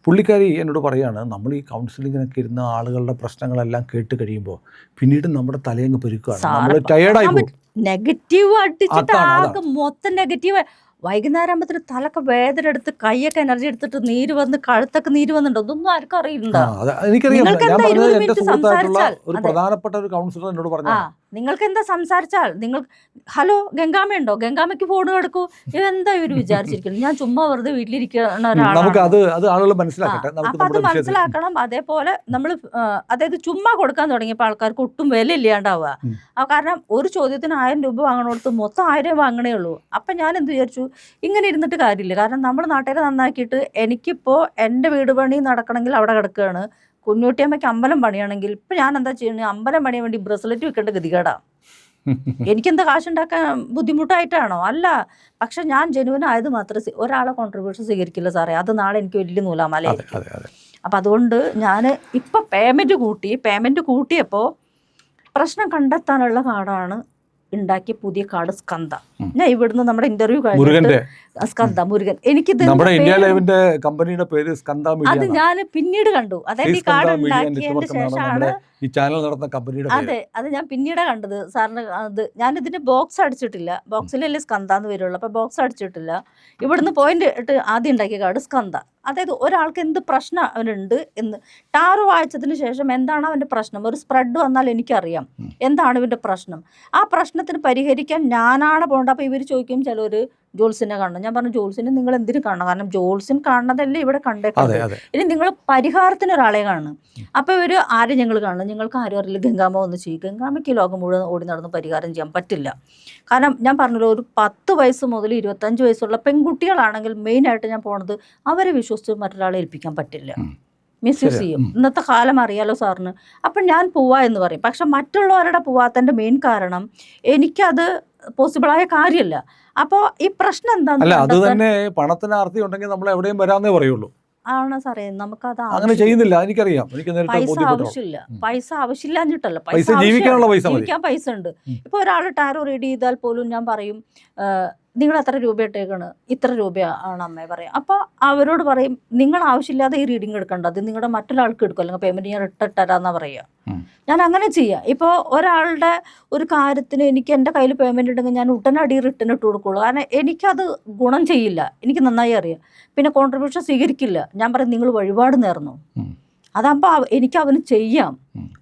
[SPEAKER 1] പുള്ളിക്കാരി എന്നോട് പറയാണ് നമ്മൾ ഈ കൗൺസിലിങ്ങിനൊക്കെ ഇരുന്ന ആളുകളുടെ പ്രശ്നങ്ങളെല്ലാം കേട്ട് കഴിയുമ്പോൾ പിന്നീട് നമ്മുടെ തലയങ്ങ് പെരുക്കുകയാണ് നമ്മൾ ടയേർഡായി പോകും.
[SPEAKER 2] നെഗറ്റീവ് അടിച്ചിട്ട്
[SPEAKER 1] അതാണ്,
[SPEAKER 2] ആകെ മൊത്തം നെഗറ്റീവ് വൈകുന്നേരം ആകുമ്പത്തിന് തലക്ക് വേദന എടുത്ത് കൈയൊക്കെ എനർജി എടുത്തിട്ട് നീര് വന്ന് കഴുത്തൊക്കെ നീര് വന്നിട്ടുണ്ട് അതൊന്നും ആർക്കും അറിയില്ല
[SPEAKER 1] എനിക്കറിയാം? ഒരു. പ്രധാനപ്പെട്ട ഒരു കൗൺസിലർ എന്നോട് പറഞ്ഞു
[SPEAKER 2] നിങ്ങൾക്ക് എന്താ സംസാരിച്ചാൽ? നിങ്ങൾ ഹലോ ഗംഗാമയുണ്ടോ ഗംഗാമയ്ക്ക് ഫോൺ കൊടുക്കൂ ഇതെന്താ ഇവർ വിചാരിച്ചിരിക്കുന്നത്? ഞാൻ ചുമ്മാ വെറുതെ വീട്ടിലിരിക്കുന്ന ഒരാളാണ്. അപ്പൊ അത് മനസ്സിലാക്കണം. അതേപോലെ നമ്മൾ അതായത് ചുമ്മാ കൊടുക്കാൻ തുടങ്ങിയപ്പോൾ ആൾക്കാർക്ക് ഒട്ടും വില ഇല്ലാണ്ടാവുക അപ്പൊ കാരണം ഒരു ചോദ്യത്തിന് ആയിരം രൂപ വാങ്ങണോടത്ത് മൊത്തം ആയിരം വാങ്ങണേ ഉള്ളൂ. അപ്പൊ ഞാൻ എന്ത് വിചാരിച്ചു? ഇങ്ങനെ ഇരുന്നിട്ട് കാര്യമില്ല. കാരണം നമ്മൾ നാട്ടുകാരെ നന്നാക്കിയിട്ട് എനിക്കിപ്പോ എന്റെ വീട് പണി നടക്കണമെങ്കിൽ അവിടെ കിടക്കുകയാണ്. കുഞ്ഞുട്ടിയമ്മയ്ക്ക് അമ്പലം പണിയാണെങ്കിൽ ഇപ്പം ഞാൻ എന്താ ചെയ്യുന്നത് അമ്പലം പണിയാൻ വേണ്ടി ബ്രസ്ലെറ്റ് വെക്കേണ്ട ഗതികേടാ. എനിക്കെന്താ കാശുണ്ടാക്കാൻ ബുദ്ധിമുട്ടായിട്ടാണോ? അല്ല പക്ഷെ ഞാൻ ജനുവൻ ആയത് മാത്രമേ ഒരാളെ കോൺട്രിബ്യൂഷൻ സ്വീകരിക്കില്ല സാറേ. അത് നാളെ എനിക്ക് വലിയ
[SPEAKER 1] അതെ
[SPEAKER 2] അപ്പം അതുകൊണ്ട് ഞാൻ ഇപ്പം പേയ്മെന്റ് കൂട്ടി പേയ്മെന്റ് കൂട്ടിയപ്പോൾ പ്രശ്നം കണ്ടെത്താനുള്ള കാർഡാണ് ഉണ്ടാക്കിയ പുതിയ കാർഡ് സ്കന്ദ.
[SPEAKER 1] ഉം.
[SPEAKER 2] ഞാൻ ഇവിടുന്ന് നമ്മുടെ ഇന്റർവ്യൂ കഴിഞ്ഞിട്ട് സ്കന്ദ മുരുകൻ. എനിക്ക്
[SPEAKER 1] നമ്മുടെ ഇന്ത്യ ലൈവിന്റെ കമ്പനിയുടെ പേര് സ്കന്ദ
[SPEAKER 2] അത് ഞാൻ പിന്നീട് കണ്ടു. അതായത് ഈ കാർഡ് ഉണ്ടാക്കിയതിന് ശേഷമാണ്
[SPEAKER 1] ഈ ചാനൽ നടത്തുന്ന കമ്പനിയുടെ
[SPEAKER 2] അതെ അത് ഞാൻ പിന്നീട് കണ്ടത്. സാറിന് അത് ഞാൻ ഇതിന് ബോക്സ് അടിച്ചിട്ടില്ല. ബോക്സിലല്ലേ സ്കന്ദ എന്ന് വരുള്ളൂ. അപ്പോൾ ബോക്സ് അടിച്ചിട്ടില്ല. ഇവിടുന്ന് പോയിന്റ് ഇട്ട് ആദ്യം ഉണ്ടാക്കിയ കാർഡ് സ്കന്ദ. അതായത് ഒരാൾക്ക് എന്ത് പ്രശ്നം അവനുണ്ട് എന്ന് ടാറ് വായിച്ചതിന് ശേഷം എന്താണ് അവന്റെ പ്രശ്നം? ഒരു സ്പ്രെഡ് വന്നാൽ എനിക്കറിയാം. എന്താണ് ഇവന്റെ പ്രശ്നം? ആ പ്രശ്നത്തിന് പരിഹരിക്കാൻ ഞാനാണ് പോകേണ്ടത് അപ്പോൾ ഇവർ ചോദിക്കും ചിലർ ജോൾസിനെ കാണണം. ഞാൻ പറഞ്ഞു ജോൾസിനെ നിങ്ങൾ എന്തിനു കാണണം? കാരണം ജോൾസിൻ കാണുന്നതല്ലേ ഇവിടെ കണ്ടേക്കുന്നത് ഇനി നിങ്ങൾ പരിഹാരത്തിന് ഒരാളെ കാണണം. അപ്പോൾ ഇവർ ആരും ഞങ്ങൾ കാണണം? ഞങ്ങൾക്ക് ആരും അറിയില്ല. ഗംഗാമ്മ ഒന്ന് ചെയ്യും. ഗംഗാമ്മയ്ക്ക് ലോകം മുഴുവൻ ഓടി നടന്ന് പരിഹാരം ചെയ്യാൻ പറ്റില്ല. കാരണം ഞാൻ പറഞ്ഞല്ലോ ഒരു പത്ത് വയസ്സ് മുതൽ ഇരുപത്തഞ്ച് വയസ്സുള്ള പെൺകുട്ടികളാണെങ്കിൽ മെയിനായിട്ട് ഞാൻ പോണത് അവരെ വിശ്വസിച്ച് മറ്റൊരാളെ ഏൽപ്പിക്കാൻ പറ്റില്ല. മിസ്യൂസ് ചെയ്യും. ഇന്നത്തെ കാലം അറിയാലോ സാറിന്. അപ്പം ഞാൻ പോവാ എന്ന് പറയും. പക്ഷെ മറ്റുള്ളവരുടെ പോവാത്തതിന്റെ മെയിൻ കാരണം എനിക്കത് പോസിബിളായ കാര്യമല്ല. അപ്പോൾ ഈ പ്രശ്നം
[SPEAKER 1] അല്ല
[SPEAKER 2] എന്താണെന്ന്
[SPEAKER 1] അത് തന്നെ പണത്തിന് ആർത്തി ഉണ്ടെങ്കിൽ നമ്മൾ എവിടെയും വരാന്നേ പറയുള്ളൂ.
[SPEAKER 2] ആണോ സാറേ നമുക്ക്
[SPEAKER 1] അത്
[SPEAKER 2] അങ്ങനെ
[SPEAKER 1] ചെയ്യുന്നില്ല എനിക്കറിയാം. എനിക്ക്
[SPEAKER 2] പൈസ ആവശ്യമില്ല. പൈസ ആവശ്യമില്ലാഞ്ഞിട്ടല്ല
[SPEAKER 1] പൈസ ജീവിക്കാനുള്ള പൈസ
[SPEAKER 2] ജീവിക്കാൻ പൈസ ഉണ്ട്. ഇപ്പൊ ഒരാൾ ടാരോ റീഡ് ചെയ്താൽ പോലും ഞാൻ പറയും "ആ, നിങ്ങൾ എത്ര രൂപ ഇട്ടേക്കാണ് ഇത്ര രൂപയാണ് അമ്മേ പറയാം. അപ്പോൾ അവരോട് പറയും നിങ്ങൾ ആവശ്യമില്ലാതെ ഈ റീഡിങ് എടുക്കണ്ട. അത് നിങ്ങളുടെ മറ്റൊരാൾക്ക് എടുക്കും. അല്ലെങ്കിൽ പേയ്മെന്റ് ഞാൻ ഇട്ടിട്ടരാന്ന പറയുക
[SPEAKER 1] ഉം.
[SPEAKER 2] ഞാൻ അങ്ങനെ ചെയ്യാം. ഇപ്പോൾ ഒരാളുടെ ഒരു കാര്യത്തിന് എനിക്ക് എന്റെ കയ്യിൽ പേയ്മെന്റ് ഉണ്ടെങ്കിൽ ഞാൻ ഉടനടി റിട്ടേൺ ഇട്ട് കൊടുക്കുള്ളൂ. കാരണം എനിക്കത് ഗുണം ചെയ്യില്ല. എനിക്ക് നന്നായി അറിയാം. പിന്നെ കോൺട്രിബ്യൂഷൻ സ്വീകരിക്കില്ല. ഞാൻ പറയും നിങ്ങൾ വഴിപാട് നേർന്നു. അതാകുമ്പോൾ എനിക്ക് അവന് ചെയ്യാം.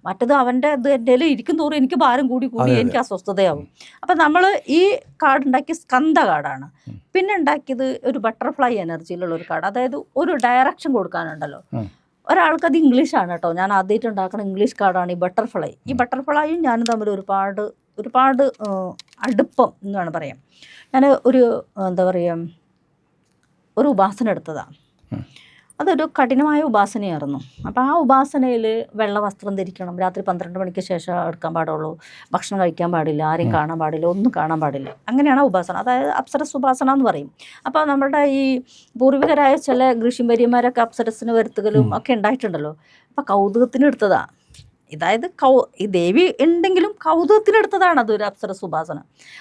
[SPEAKER 2] മറ്റത് അവന്റെ ഇത് എന്റെ ഇരിക്കും തോറും എനിക്ക് ഭാരം കൂടി കൂടി. എനിക്ക് അസ്വസ്ഥതയാവും അപ്പം നമ്മൾ ഈ കാർഡ് ഉണ്ടാക്കിയ സ്കന്ധ കാർഡാണ്. പിന്നെ ഉണ്ടാക്കിയത് ഒരു ബട്ടർഫ്ലൈ എനർജിയിലുള്ള ഒരു കാർഡ് അതായത് ഒരു ഡയറക്ഷൻ കൊടുക്കാനുണ്ടല്ലോ. ഒരാൾക്ക് അത് ഇംഗ്ലീഷാണ് കേട്ടോ ഞാൻ ആദ്യമായിട്ട് ഉണ്ടാക്കുന്ന ഇംഗ്ലീഷ് കാർഡാണ് ഈ ബട്ടർഫ്ലൈ ഈ. ബട്ടർഫ്ലൈയും ഞാനും തമ്മിൽ ഒരുപാട് ഒരുപാട് അടുപ്പം എന്ന് വേണം പറയാം ഞാൻ ഒരു എന്താ പറയുക ഒരു ഉപാസന എടുത്തതാണ്. അതൊരു കഠിനമായ ഉപാസനയായിരുന്നു. അപ്പോൾ ആ ഉപാസനയിൽ വെള്ള വസ്ത്രം ധരിക്കണം. രാത്രി പന്ത്രണ്ട് മണിക്ക് ശേഷം എടുക്കാൻ പാടുള്ളൂ. ഭക്ഷണം കഴിക്കാൻ പാടില്ല. ആരെയും കാണാൻ പാടില്ല. ഒന്നും കാണാൻ പാടില്ല. അങ്ങനെയാണ് ഉപാസന. അതായത് അപ്സരസ് ഉപാസന എന്ന് പറയും. അപ്പോൾ നമ്മുടെ ഈ പൂർവികരായ ചില ഋഷിമര്യന്മാരൊക്കെ അപ്സരസിന് വരുത്തുകലും ഒക്കെ ഉണ്ടായിട്ടുണ്ടല്ലോ. അപ്പോൾ കൗതുകത്തിന് എടുത്തതാ. ഇതായത് കൗ ഈ ദേവി ഉണ്ടെങ്കിലും കൗതുകത്തിനെടുത്തതാണ് അതൊരു അപ്സര സുഭാസന.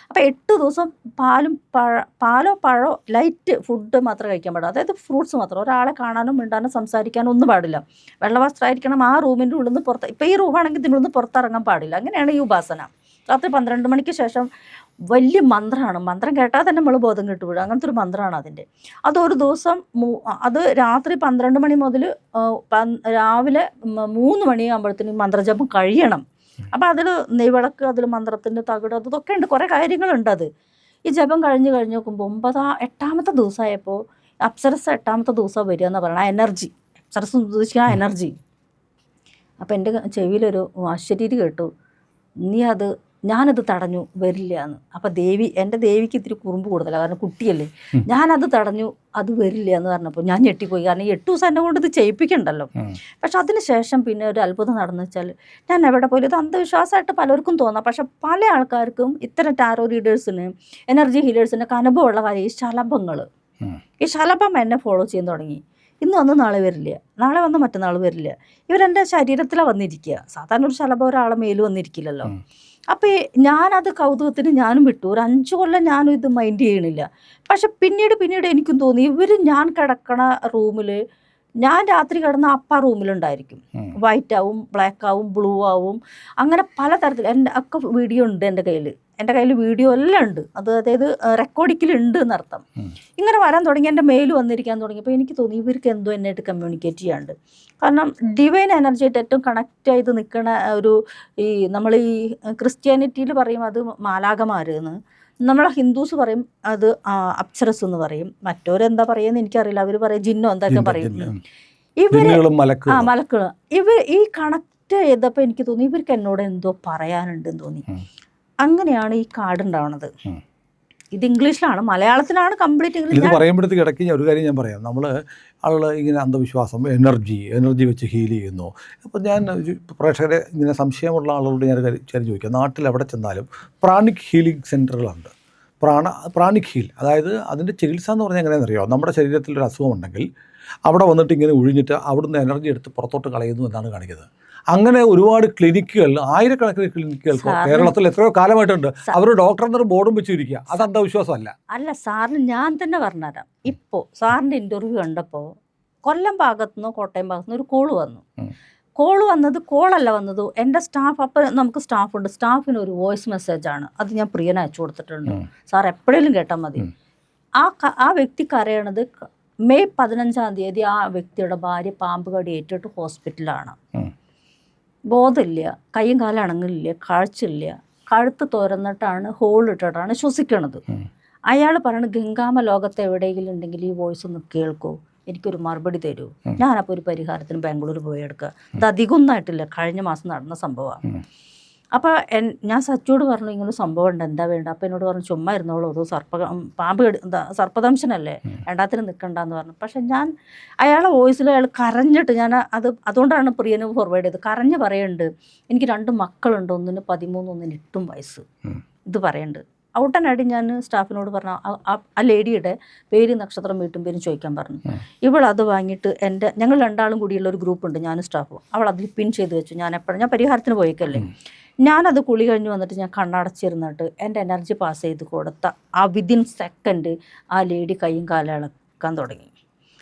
[SPEAKER 2] അപ്പോൾ എട്ട് ദിവസം പാലും പഴ പാലോ പഴോ ലൈറ്റ് ഫുഡ് മാത്രം കഴിക്കാൻ പാടില്ല അതായത് ഫ്രൂട്ട്സ് മാത്രം. ഒരാളെ കാണാനും മിണ്ടാനും സംസാരിക്കാനും ഒന്നും പാടില്ല. വെള്ളവസ്ത്രമായിരിക്കണം ആ റൂമിന്റെ ഉള്ളിൽ നിന്ന് പുറത്ത് ഇപ്പോൾ ഈ റൂമാണെങ്കിൽ ഇതിനുള്ളിൽ നിന്ന് പുറത്തിറങ്ങാൻ പാടില്ല. അങ്ങനെയാണ് ഈ ഉപാസന. രാത്രി പന്ത്രണ്ട് മണിക്ക് ശേഷം വലിയ മന്ത്രമാണ് മന്ത്രം കേട്ടാൽ തന്നെ നമ്മൾ ബോധം കിട്ടുപോഴും അങ്ങനത്തെ ഒരു മന്ത്രമാണ് അതിന്റെ. അതൊരു ദിവസം അത് രാത്രി പന്ത്രണ്ട് മണി മുതൽ രാവിലെ മൂന്ന് മണിയാകുമ്പോഴത്തേനും മന്ത്രജപം കഴിയണം. അപ്പം അതിൽ നെയ്വിളക്ക് അതിൽ മന്ത്രത്തിന്റെ തകിട് അതൊക്കെ ഉണ്ട്. കുറേ കാര്യങ്ങളുണ്ട് അത്. ഈ ജപം കഴിഞ്ഞ് കഴിഞ്ഞ് നോക്കുമ്പോൾ ഒമ്പതാ എട്ടാമത്തെ ദിവസമായപ്പോൾ അപ്സരസ് എട്ടാമത്തെ ദിവസം വരിക എന്ന് പറയണം എനർജി. അപ്സരസ് ഉദ്ദേശിക്കുക ആ എനർജി. അപ്പം എന്റെ ചെവിയിലൊരു ആശ്ചര്യം കേട്ടു. നീ അത് ഞാനത് തടഞ്ഞു വരില്ല എന്ന്. അപ്പം ദേവി എന്റെ ദേവിക്ക് ഇത്തിരി കുറുമ്പ് കൂടുതലാണ് കാരണം കുട്ടിയല്ലേ. ഞാനത് തടഞ്ഞു അത് വരില്ല എന്ന് പറഞ്ഞപ്പോൾ ഞാൻ ഞെട്ടിപ്പോയി. കാരണം എട്ട് ദിവസം എന്നെ കൊണ്ട് ഇത് ചെയ്യിപ്പിക്കണ്ടല്ലോ. പക്ഷെ അതിന് ശേഷം പിന്നെ ഒരു അത്ഭുതം നടന്നു വെച്ചാൽ ഞാൻ എവിടെ പോലും ഇത് അന്ധവിശ്വാസമായിട്ട് പലർക്കും തോന്നാം. പക്ഷെ പല ആൾക്കാർക്കും ഇത്തരം ടാരോ റീഡേഴ്സിന് എനർജി ഹീലേഴ്സിനൊക്കെ അനുഭവമുള്ള കാര്യം ഈ ശലഭങ്ങൾ. ഈ ശലഭം എന്നെ ഫോളോ ചെയ്യാൻ തുടങ്ങി. ഇന്ന് വന്ന് നാളെ വരില്ല. നാളെ വന്ന് മറ്റന്നാൾ വരില്ല. ഇവരെന്റെ ശരീരത്തിലാണ് വന്നിരിക്കുക. സാധാരണ ഒരു ശലഭം ഒരാളെ മേൽ വന്നിരിക്കില്ലല്ലോ. അപ്പോൾ ഞാനത് കൗതുകത്തിന് ഞാനും വിട്ടു. ഒരു അഞ്ചു കൊല്ലം ഞാനും ഇത് മൈൻഡ് ചെയ്യണില്ല. പക്ഷെ പിന്നീട് പിന്നീട് എനിക്കും തോന്നി ഇവർ ഞാൻ കിടക്കണ റൂമിൽ ഞാൻ രാത്രി കിടന്ന അപ്പ റൂമിലുണ്ടായിരിക്കും. വൈറ്റ് ആവും ബ്ലാക്ക് ആവും ബ്ലൂ ആവും അങ്ങനെ പലതരത്തിൽ എന്റെ ഒക്കെ വീഡിയോ ഉണ്ട് എന്റെ കയ്യിൽ എന്റെ കയ്യിൽ വീഡിയോ എല്ലാം ഉണ്ട്. അത് അതായത് റെക്കോർഡിക്കലുണ്ട് എന്നർത്ഥം. ഇങ്ങനെ വരാൻ തുടങ്ങി എന്റെ മെയിൽ വന്നിരിക്കാൻ തുടങ്ങിയപ്പോൾ എനിക്ക് തോന്നി ഇവർക്ക് എന്തോ എന്നായിട്ട് കമ്മ്യൂണിക്കേറ്റ് ചെയ്യാണ്ട്. കാരണം ഡിവൈൻ എനർജി ആയിട്ട് ഏറ്റവും കണക്റ്റ് ചെയ്ത് നിൽക്കുന്ന ഒരു ഈ നമ്മൾ ഈ ക്രിസ്ത്യാനിറ്റിയിൽ പറയും അത് മാലാകമാരെന്ന് നമ്മളെ ഹിന്ദുസ് പറയും അത് അപ്സരസ് എന്ന് പറയും. മറ്റോരെന്താ പറയുന്നത് എനിക്കറിയില്ല. അവർ പറയും ജിന്നോ എന്തൊക്കെ പറയും.
[SPEAKER 1] ഇവർ
[SPEAKER 2] ആ മലക്കുകൾ ഇവർ ഈ കണക്ട് ചെയ്തപ്പോൾ എനിക്ക് തോന്നി ഇവർക്ക് എന്നോട് എന്തോ പറയാനുണ്ടെന്ന് തോന്നി. അങ്ങനെയാണ് ഈ കാർഡ് ഉണ്ടാവണത്. ഇത് ഇംഗ്ലീഷിലാണ് മലയാളത്തിലാണ് കംപ്ലീറ്റ്
[SPEAKER 1] ഇത് പറയുമ്പോഴത്തേക്ക് ഇടയ്ക്ക് ഞാൻ ഒരു കാര്യം ഞാൻ പറയാം. നമ്മൾ ആളുകൾ ഇങ്ങനെ അന്ധവിശ്വാസം എനർജി എനർജി വെച്ച് ഹീൽ ചെയ്യുന്നു. അപ്പോൾ ഞാൻ പ്രേക്ഷകരെ ഇങ്ങനെ സംശയമുള്ള ആളുകളോട് ഞാൻ കാര്യം ചോദിക്കാം. നാട്ടിൽ എവിടെ ചെന്നാലും പ്രാണിക് ഹീലിംഗ് സെന്ററുകളുണ്ട് പ്രാണ പ്രാണിക് ഹീൽ അതായത് അതിന്റെ ചികിത്സ എന്ന് പറഞ്ഞാൽ എങ്ങനെയാണെന്ന് അറിയാമോ നമ്മുടെ ശരീരത്തിൽ ഒരു അസുഖമുണ്ടെങ്കിൽ അവിടെ വന്നിട്ട് ഇങ്ങനെ ഒഴിഞ്ഞിട്ട് അവിടുന്ന് എനർജി എടുത്ത് പുറത്തോട്ട് കളയുന്നു എന്നാണ് കാണിക്കുന്നത്. അങ്ങനെ ഒരുപാട് ക്ലിനിക്കുകൾ ആയിരക്കണക്കിന് ക്ലിനിക്കുകൾ കേരളത്തിൽ എത്രയോ കാലമായിട്ടുണ്ട്. അവർ ഡോക്ടർ എന്നൊരു ബോർഡും വെച്ചിരിക്കുക. അത് അന്ധവിശ്വാസമല്ല.
[SPEAKER 2] അല്ല സാറിന് ഞാൻ തന്നെ പറഞ്ഞുതരാം. ഇപ്പോൾ സാറിന്റെ ഇന്റർവ്യൂ കണ്ടപ്പോൾ കൊല്ലം ഭാഗത്തുനിന്നോ കോട്ടയം ഭാഗത്തുനിന്നോ ഒരു കോൾ വന്നു.
[SPEAKER 1] കോൾ
[SPEAKER 2] കോൾ വന്നത് കോളല്ല വന്നത് എന്റെ സ്റ്റാഫ് അപ്പം നമുക്ക് സ്റ്റാഫുണ്ട് സ്റ്റാഫിന് ഒരു വോയിസ് മെസ്സേജാണ് അത് ഞാൻ പ്രിയന് അയച്ചു കൊടുത്തിട്ടുണ്ട്. സാർ എപ്പോഴേലും കേട്ടാൽ മതി. ആ ആ വ്യക്തി കരയണത് മെയ് പതിനഞ്ചാം തീയതി ആ വ്യക്തിയുടെ ഭാര്യ പാമ്പ് കടി ഏറ്റിട്ട് ഹോസ്പിറ്റലാണ്. ബോധമില്ല കൈയും കാലും അണങ്ങില്ല കാഴ്ചയില്ല. കഴുത്ത് തുറന്നിട്ടാണ് ഹോൾ ഇട്ടിട്ടാണ് ശ്വസിക്കണത്. അയാൾ പറയണത് ഗംഗാമ ലോകത്ത് എവിടെയെങ്കിലും ഉണ്ടെങ്കിൽ ഈ വോയിസ് ഒന്ന് കേൾക്കൂ. എനിക്കൊരു മറുപടി തരൂ. ഞാനപ്പോൾ ഒരു പരിഹാരത്തിന് ബാംഗ്ലൂർ പോയി എടുക്കുക. ഇത് അധികമൊന്നായിട്ടില്ല കഴിഞ്ഞ മാസം നടന്ന സംഭവമാണ്. അപ്പോൾ എൻ ഞാൻ സച്ചോട് പറഞ്ഞു ഇങ്ങനെ സംഭവം ഉണ്ട് എന്താ വേണ്ട? അപ്പം എന്നോട് പറഞ്ഞു ചുമ്മാ ഇരുന്നോളൂ അത് സർപ്പ പാമ്പ് എന്താ സർപ്പദംശനല്ലേ. രണ്ടാത്തിന് നിൽക്കണ്ടെന്ന് പറഞ്ഞു. പക്ഷെ ഞാൻ അയാളെ വോയിസിൽ അയാൾ കരഞ്ഞിട്ട് ഞാൻ അത് അതുകൊണ്ടാണ് പ്രിയന് ഫോർവേഡ് ചെയ്തത്. കരഞ്ഞ് പറയുന്നുണ്ട് എനിക്ക് രണ്ട് മക്കളുണ്ട് ഒന്നിന് പതിമൂന്ന് ഒന്നിന് എട്ടും വയസ്സ്. ഇത് പറയുന്നുണ്ട് ഔട്ടനായിട്ട് ഞാൻ സ്റ്റാഫിനോട് പറഞ്ഞു ആ- ലേഡിയുടെ പേര് നക്ഷത്രം വീട്ടും പേരും ചോദിക്കാൻ പറഞ്ഞു. ഇവൾ അത് വാങ്ങിയിട്ട് എന്റെ ഞങ്ങൾ രണ്ടാളും കൂടിയുള്ള ഒരു ഗ്രൂപ്പ് ഉണ്ട് ഞാനും സ്റ്റാഫും. അവൾ അതിൽ പിൻ ചെയ്ത് വെച്ചു. ഞാൻ എപ്പോഴും ഞാൻ പരിഹാരത്തിന് പോയിക്കല്ലേ. ഞാനത് കുളി കഴിഞ്ഞ് വന്നിട്ട് ഞാൻ കണ്ണടച്ചിരുന്നിട്ട് എന്റെ എനർജി പാസ് ചെയ്ത് കൊടുത്ത ആ വിതിൻ സെക്കൻഡ് ആ ലേഡി കൈയും കാലും ഇളക്കാൻ തുടങ്ങി.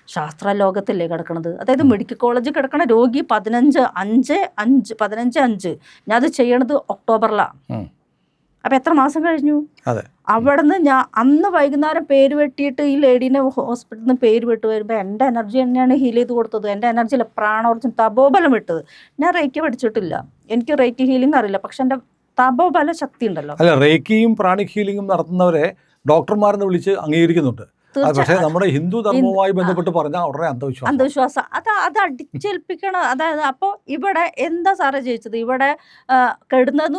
[SPEAKER 2] ശാസ്ത്ര ലോകത്തല്ലേ കിടക്കണത്? അതായത് മെഡിക്കൽ കോളേജിൽ കിടക്കണ രോഗി പതിനഞ്ച് അഞ്ച് അഞ്ച് പതിനഞ്ച് അഞ്ച്. ഞാൻ അത് ചെയ്യണത് ഒക്ടോബറിലാണ്. അപ്പം എത്ര മാസം കഴിഞ്ഞു?
[SPEAKER 1] അവിടെ
[SPEAKER 2] നിന്ന് ഞാൻ അന്ന് വൈകുന്നേരം പേര് വെട്ടിയിട്ട് ഈ ലേഡീനെ ഹോസ്പിറ്റലിൽ നിന്ന് പേര് വെട്ട് വരുമ്പോൾ എന്റെ എനർജി തന്നെയാണ് ഹീൽ ചെയ്ത് കൊടുത്തത്. എന്റെ എനർജിയിലെ പ്രാണോർജം തപോബലം വിട്ടത് ഞാൻ റേക്ക് പഠിച്ചിട്ടില്ല. എനിക്ക് റേക്കി ഹീലിംഗ് അറിയില്ല. പക്ഷെ എന്റെ തപോബല ശക്തി ഉണ്ടല്ലോ.
[SPEAKER 1] അല്ല റേക്കിയും പ്രാണി ഹീലിംഗും നടത്തുന്നവരെ ഡോക്ടർമാരെന്ന് വിളിച്ച് അംഗീകരിക്കുന്നുണ്ട്. പക്ഷേ നമ്മുടെ ഹിന്ദു ധർമ്മവുമായി ബന്ധപ്പെട്ട് പറഞ്ഞാൽ ഉടനെ അന്ധവിശ്വാസം.
[SPEAKER 2] അന്ധവിശ്വാസം. അത് അത് അടിച്ചേൽപ്പിക്കണം. അതായത് അപ്പോൾ ഇവിടെ എന്താ സാറേ ജയിച്ചത് ഇവിടെ കെടുന്നത്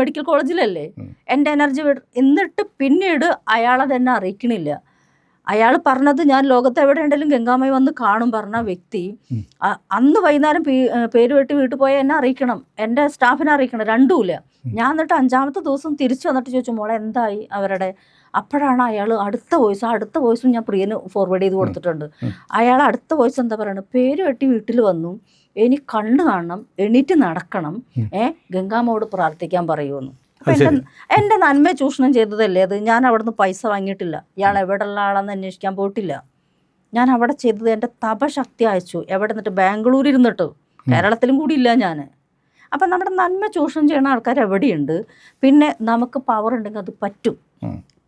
[SPEAKER 2] മെഡിക്കൽ കോളേജിലല്ലേ. എന്റെ എനർജി എന്നിട്ട് പിന്നീട് അയാളെ തന്നെ അറിയിക്കണില്ല. അയാൾ പറഞ്ഞത് ഞാൻ ലോകത്ത് എവിടെ ഉണ്ടെങ്കിലും ഗംഗാമയി വന്ന് കാണും പറഞ്ഞ വ്യക്തി. അന്ന് വൈകുന്നേരം പേര് വെട്ടി വീട്ടിൽ പോയാൽ എന്നെ അറിയിക്കണം. എന്റെ സ്റ്റാഫിനെ അറിയിക്കണം. രണ്ടുമില്ല. ഞാൻ എന്നിട്ട് അഞ്ചാമത്തെ ദിവസം തിരിച്ചു വന്നിട്ട് ചോദിച്ചു മോളെ എന്തായി അവരുടെ? അപ്പോഴാണ് അയാൾ അടുത്ത വോയിസ് അടുത്ത വോയിസും ഞാൻ പ്രിയന് ഫോർവേഡ് ചെയ്ത് കൊടുത്തിട്ടുണ്ട്. അയാൾ അടുത്ത വോയിസ് എന്താ പറയുന്നത് പേര് വെട്ടി വീട്ടിൽ വന്നു. ഇനി കണ്ണു കാണണം എണീറ്റ് നടക്കണം.
[SPEAKER 1] ഏഹ്
[SPEAKER 2] ഏ ഗംഗാമ്മോട് പ്രാർത്ഥിക്കാൻ പറയുമെന്ന് എന്റെ എന്റെ നന്മ ചൂഷണം ചെയ്തതല്ലേ അത്? ഞാൻ അവിടുന്ന് പൈസ വാങ്ങിയിട്ടില്ല. ഇയാൾ എവിടെയുള്ള ആളാന്ന് അന്വേഷിക്കാൻ പോയിട്ടില്ല. ഞാൻ അവിടെ ചെയ്തത് എന്റെ തപശക്തി അയച്ചു. എവിടെ നിന്നിട്ട്? ബാംഗ്ലൂരിൽ ഇരുന്നിട്ട് കേരളത്തിലും കൂടി ഇല്ല ഞാൻ അപ്പം നമ്മുടെ നന്മ ചൂഷണം ചെയ്യുന്ന ആൾക്കാർ എവിടെയുണ്ട് പിന്നെ നമുക്ക് പവർ ഉണ്ടെങ്കിൽ അത് പറ്റും.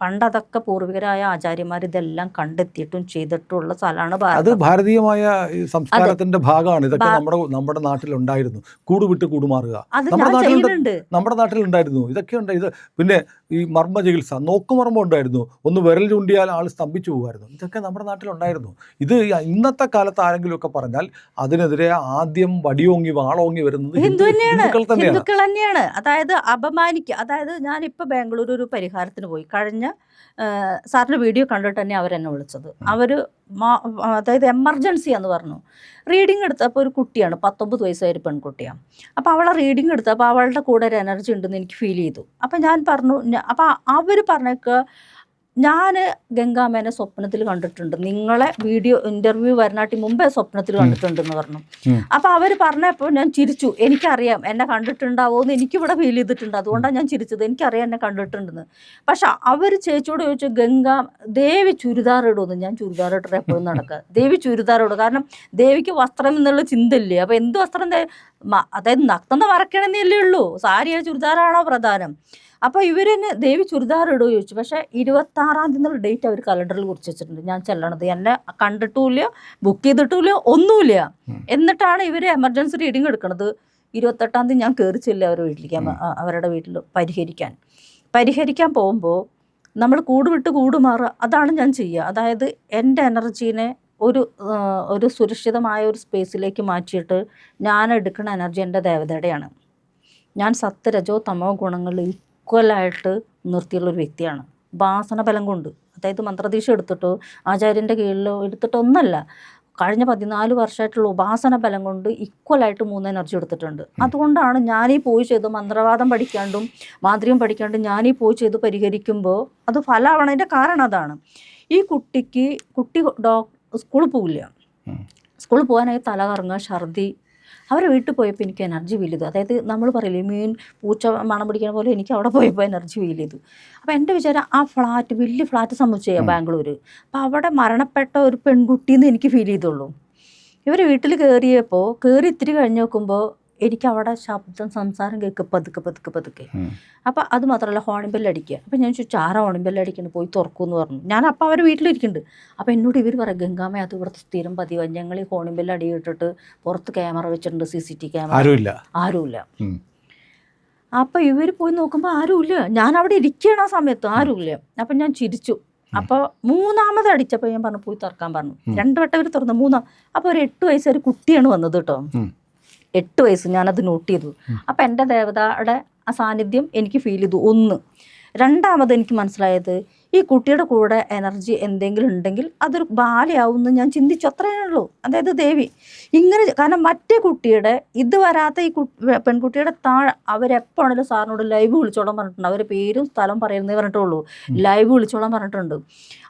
[SPEAKER 1] ഉം.
[SPEAKER 2] പണ്ട് അതൊക്കെ പൂർവികരായ ആചാര്യന്മാർ ഇതെല്ലാം കണ്ടെത്തിയിട്ടും ചെയ്തിട്ടുള്ള സ്ഥലമാണ്
[SPEAKER 1] അത് ഭാരതീയമായ സംസ്കാരത്തിന്റെ ഭാഗമാണ്. ഇതൊക്കെ നമ്മുടെ നമ്മുടെ നാട്ടിലുണ്ടായിരുന്നു. കൂട് വിട്ട് കൂടുമാറുക നമ്മുടെ നാട്ടിലുണ്ട്. നമ്മുടെ നാട്ടിലുണ്ടായിരുന്നു. ഇതൊക്കെ ഉണ്ട്. ഇത് പിന്നെ ഈ മർമ്മ ചികിത്സ നോക്കുമർമ്മം ഉണ്ടായിരുന്നു. ഒന്ന് വിരൽ ചൂണ്ടിയാൽ ആൾ സ്തംഭിച്ചു പോകുമായിരുന്നു. ഇതൊക്കെ നമ്മുടെ നാട്ടിലുണ്ടായിരുന്നു. ഇത് ഇന്നത്തെ കാലത്ത് ആരെങ്കിലും ഒക്കെ പറഞ്ഞാൽ അതിനെതിരെ ആദ്യം വടിയോങ്ങി വാളോങ്ങി വരുന്നത് ഹിന്ദുക്കൾ തന്നെയാണ്.
[SPEAKER 2] അതായത് അപമാനിക്കുക അതായത് ഞാനിപ്പോൾ ബാംഗ്ലൂർ ഒരു പരിഹാരത്തിന് പോയി. കഴിഞ്ഞ സാറിന്റെ വീഡിയോ കണ്ടിട്ട് തന്നെ അവരെന്നെ വിളിച്ചത്. അവർ അതായത് എമർജൻസി എന്ന് പറഞ്ഞു. റീഡിങ് എടുത്തപ്പോൾ ഒരു കുട്ടിയാണ് പത്തൊമ്പത് വയസ്സായ ഒരു പെൺകുട്ടിയാണ്. അപ്പോൾ അവളെ റീഡിങ് എടുത്തപ്പോൾ അവളുടെ കൂടെ ഒരു എനർജി ഉണ്ടെന്ന് എനിക്ക് ഫീൽ ചെയ്തു. അപ്പോൾ ഞാൻ പറഞ്ഞു അപ്പോൾ അവർ പറഞ്ഞേക്ക് ഞാൻ ഗംഗാമേനെ സ്വപ്നത്തിൽ കണ്ടിട്ടുണ്ട്. നിങ്ങളെ വീഡിയോ ഇന്റർവ്യൂ വരണാട്ടി മുമ്പേ സ്വപ്നത്തിൽ കണ്ടിട്ടുണ്ടെന്ന് പറഞ്ഞു. അപ്പൊ അവർ പറഞ്ഞപ്പോൾ ഞാൻ ചിരിച്ചു. എനിക്കറിയാം എന്നെ കണ്ടിട്ടുണ്ടാവോ എന്ന് എനിക്കിവിടെ ഫീൽ ചെയ്തിട്ടുണ്ട്. അതുകൊണ്ടാണ് ഞാൻ ചിരിച്ചത്. എനിക്കറിയാം എന്നെ കണ്ടിട്ടുണ്ടെന്ന്. പക്ഷെ അവർ ചേച്ചിയോട് ചോദിച്ചു ഗംഗ ദേവി ചുരിദാർ ഇടുമെന്ന് ഞാൻ ചുരിദാർ ഇട്ടിട്ട് എപ്പോഴും നടക്കുക ദേവി ചുരിദാർ ഇടും. കാരണം ദേവിക്ക് വസ്ത്രം എന്നുള്ള ചിന്തയില്ലേ? അപ്പൊ എന്ത് വസ്ത്രം അതായത് നഗ്നത മറക്കണമെന്നല്ലേ ഉള്ളൂ. സാരിയോ ചുരിദാറാണോ പ്രധാനം? അപ്പോൾ ഇവർ തന്നെ ദേവി ചുരിദാർ ഇടുമോ ചോദിച്ചു. പക്ഷേ ഇരുപത്താറാം തീയതി എന്നുള്ള ഡേറ്റ് അവർ കലണ്ടറിൽ കുറിച്ച് വെച്ചിട്ടുണ്ട്. ഞാൻ ചെല്ലണത്. എന്നെ കണ്ടിട്ടുമില്ല ബുക്ക് ചെയ്തിട്ടുമില്ല ഒന്നുമില്ല. എന്നിട്ടാണ് ഇവർ എമർജൻസി റീഡിങ് എടുക്കുന്നത് ഇരുപത്തെട്ടാം തീയതി ഞാൻ കയറി ചെല്ലുക അവരുടെ വീട്ടിലേക്ക് അവരുടെ വീട്ടിൽ പരിഹരിക്കാൻ. പരിഹരിക്കാൻ പോകുമ്പോൾ നമ്മൾ കൂടുവിട്ട് വിട്ട് കൂട് മാറുക. അതാണ് ഞാൻ ചെയ്യുക. അതായത് എന്റെ എനർജീനെ ഒരു ഒരു സുരക്ഷിതമായ ഒരു സ്പേസിലേക്ക് മാറ്റിയിട്ട് ഞാൻ എടുക്കുന്ന എനർജി എന്റെ ദേവതയുടെയാണ്. ഞാൻ സത്യരജോ രജോ തമോ ഗുണങ്ങൾ ഈക്വലായിട്ട് നിർത്തിയുള്ള ഒരു വ്യക്തിയാണ്. ഉപാസന ബലം കൊണ്ട്. അതായത് മന്ത്രദീക്ഷ എടുത്തിട്ടോ ആചാര്യന്റെ കീഴിലോ എടുത്തിട്ടോ ഒന്നല്ല. കഴിഞ്ഞ പതിനാല് വർഷമായിട്ടുള്ള ഉപാസന ബലം കൊണ്ട് ഈക്വലായിട്ട് മൂന്ന് എനർജി എടുത്തിട്ടുണ്ട്. അതുകൊണ്ടാണ് ഞാനീ പോയി ചെയ്ത് മന്ത്രവാദം പഠിക്കാണ്ടും മാന്ത്രികം പഠിക്കാണ്ടും ഞാനീ പോയി ചെയ്ത് പരിഹരിക്കുമ്പോൾ അത് ഫലമാവണതിന്റെ കാരണം അതാണ്. ഈ കുട്ടിക്ക് കുട്ടി ഡോ സ്കൂളിൽ
[SPEAKER 1] പോകില്ല.
[SPEAKER 2] സ്കൂളിൽ പോകാനായി തല കറങ്ങുക ഛർദി അവരെ വീട്ടിൽ പോയപ്പോൾ എനിക്ക് എനർജി ഫീൽ ചെയ്തു. അതായത് നമ്മൾ പറയില്ലേ മീൻ പൂച്ച മണം പിടിക്കുന്ന പോലെ എനിക്ക് അവിടെ പോയപ്പോൾ എനർജി ഫീൽ ചെയ്തു. അപ്പോൾ എന്റെ വിചാരം ആ ഫ്ലാറ്റ് വലിയ ഫ്ലാറ്റ് സമുച്ചയം ബാംഗ്ലൂർ അപ്പോൾ അവിടെ മരണപ്പെട്ട ഒരു പെൺകുട്ടിയെന്ന് എനിക്ക് ഫീൽ ചെയ്തുള്ളൂ. ഇവർ വീട്ടിൽ കയറിയപ്പോൾ കയറി ഇത്തിരി കഴിഞ്ഞ് നോക്കുമ്പോൾ എനിക്ക് അവിടെ ശബ്ദം സംസാരം കേൾക്കുക പതുക്കെ പതുക്കെ പതുക്കെ. അപ്പം അത് മാത്രമല്ല ഹോണിംഗ് ബെല്ലടിക്കുക അപ്പം ഞാൻ ചോദിച്ചു ആരാ ഹോണിംഗ് ബെല്ല് അടിക്കുന്നത് പോയി തുറക്കുമെന്ന് പറഞ്ഞു. ഞാൻ അപ്പം അവർ വീട്ടിലിരിക്കുന്നുണ്ട്. അപ്പം എന്നോട് ഇവർ പറയും ഗംഗാമ അത് ഇവിടുത്തെ സ്ഥിരം പതിവ്. ഞങ്ങൾ ഈ ഹോണിംഗ് ബെല്ല് അടിയിട്ടിട്ട് പുറത്ത് ക്യാമറ വെച്ചിട്ടുണ്ട് സി സി ടി ക്യാമറ
[SPEAKER 1] ആരുമില്ല.
[SPEAKER 2] ആരുമില്ല. അപ്പം ഇവർ പോയി നോക്കുമ്പോൾ ആരുമില്ല. ഞാൻ അവിടെ ഇരിക്കുകയാണ് ആ സമയത്ത് ആരുമില്ല. അപ്പം ഞാൻ ചിരിച്ചു. അപ്പോൾ മൂന്നാമത് അടിച്ചപ്പോൾ ഞാൻ പറഞ്ഞു പോയി തുറക്കാൻ പറഞ്ഞു. രണ്ടു വട്ടം ഇവർ തുറന്നു. മൂന്നാം അപ്പോൾ ഒരു എട്ട് വയസ്സൊരു കുട്ടിയാണ് വന്നത് കേട്ടോ. എട്ട് വയസ്സ് ഞാനത് നോട്ട് ചെയ്തു. അപ്പം എന്റെ ദേവതയുടെ ആ സാന്നിധ്യം എനിക്ക് ഫീൽ ചെയ്തു. ഒന്ന്. രണ്ടാമത് എനിക്ക് മനസ്സിലായത് ഈ കുട്ടിയുടെ കൂടെ എനർജി എന്തെങ്കിലും ഉണ്ടെങ്കിൽ അതൊരു ബാലയാവുമെന്ന് ഞാൻ ചിന്തിച്ചു. അത്രയേ ഉള്ളൂ. അതായത് ദേവി. ഇങ്ങനെ കാരണം മറ്റേ കുട്ടിയുടെ ഇത് വരാത്ത ഈ പെൺകുട്ടിയുടെ താഴെ അവരെപ്പോഴാണെങ്കിലും സാറിനോട് ലൈവ് വിളിച്ചോളം പറഞ്ഞിട്ടുണ്ട്. അവരെ പേരും സ്ഥലം പറയുന്നേ പറഞ്ഞിട്ടുള്ളൂ. ലൈവ് വിളിച്ചോളം പറഞ്ഞിട്ടുണ്ട്.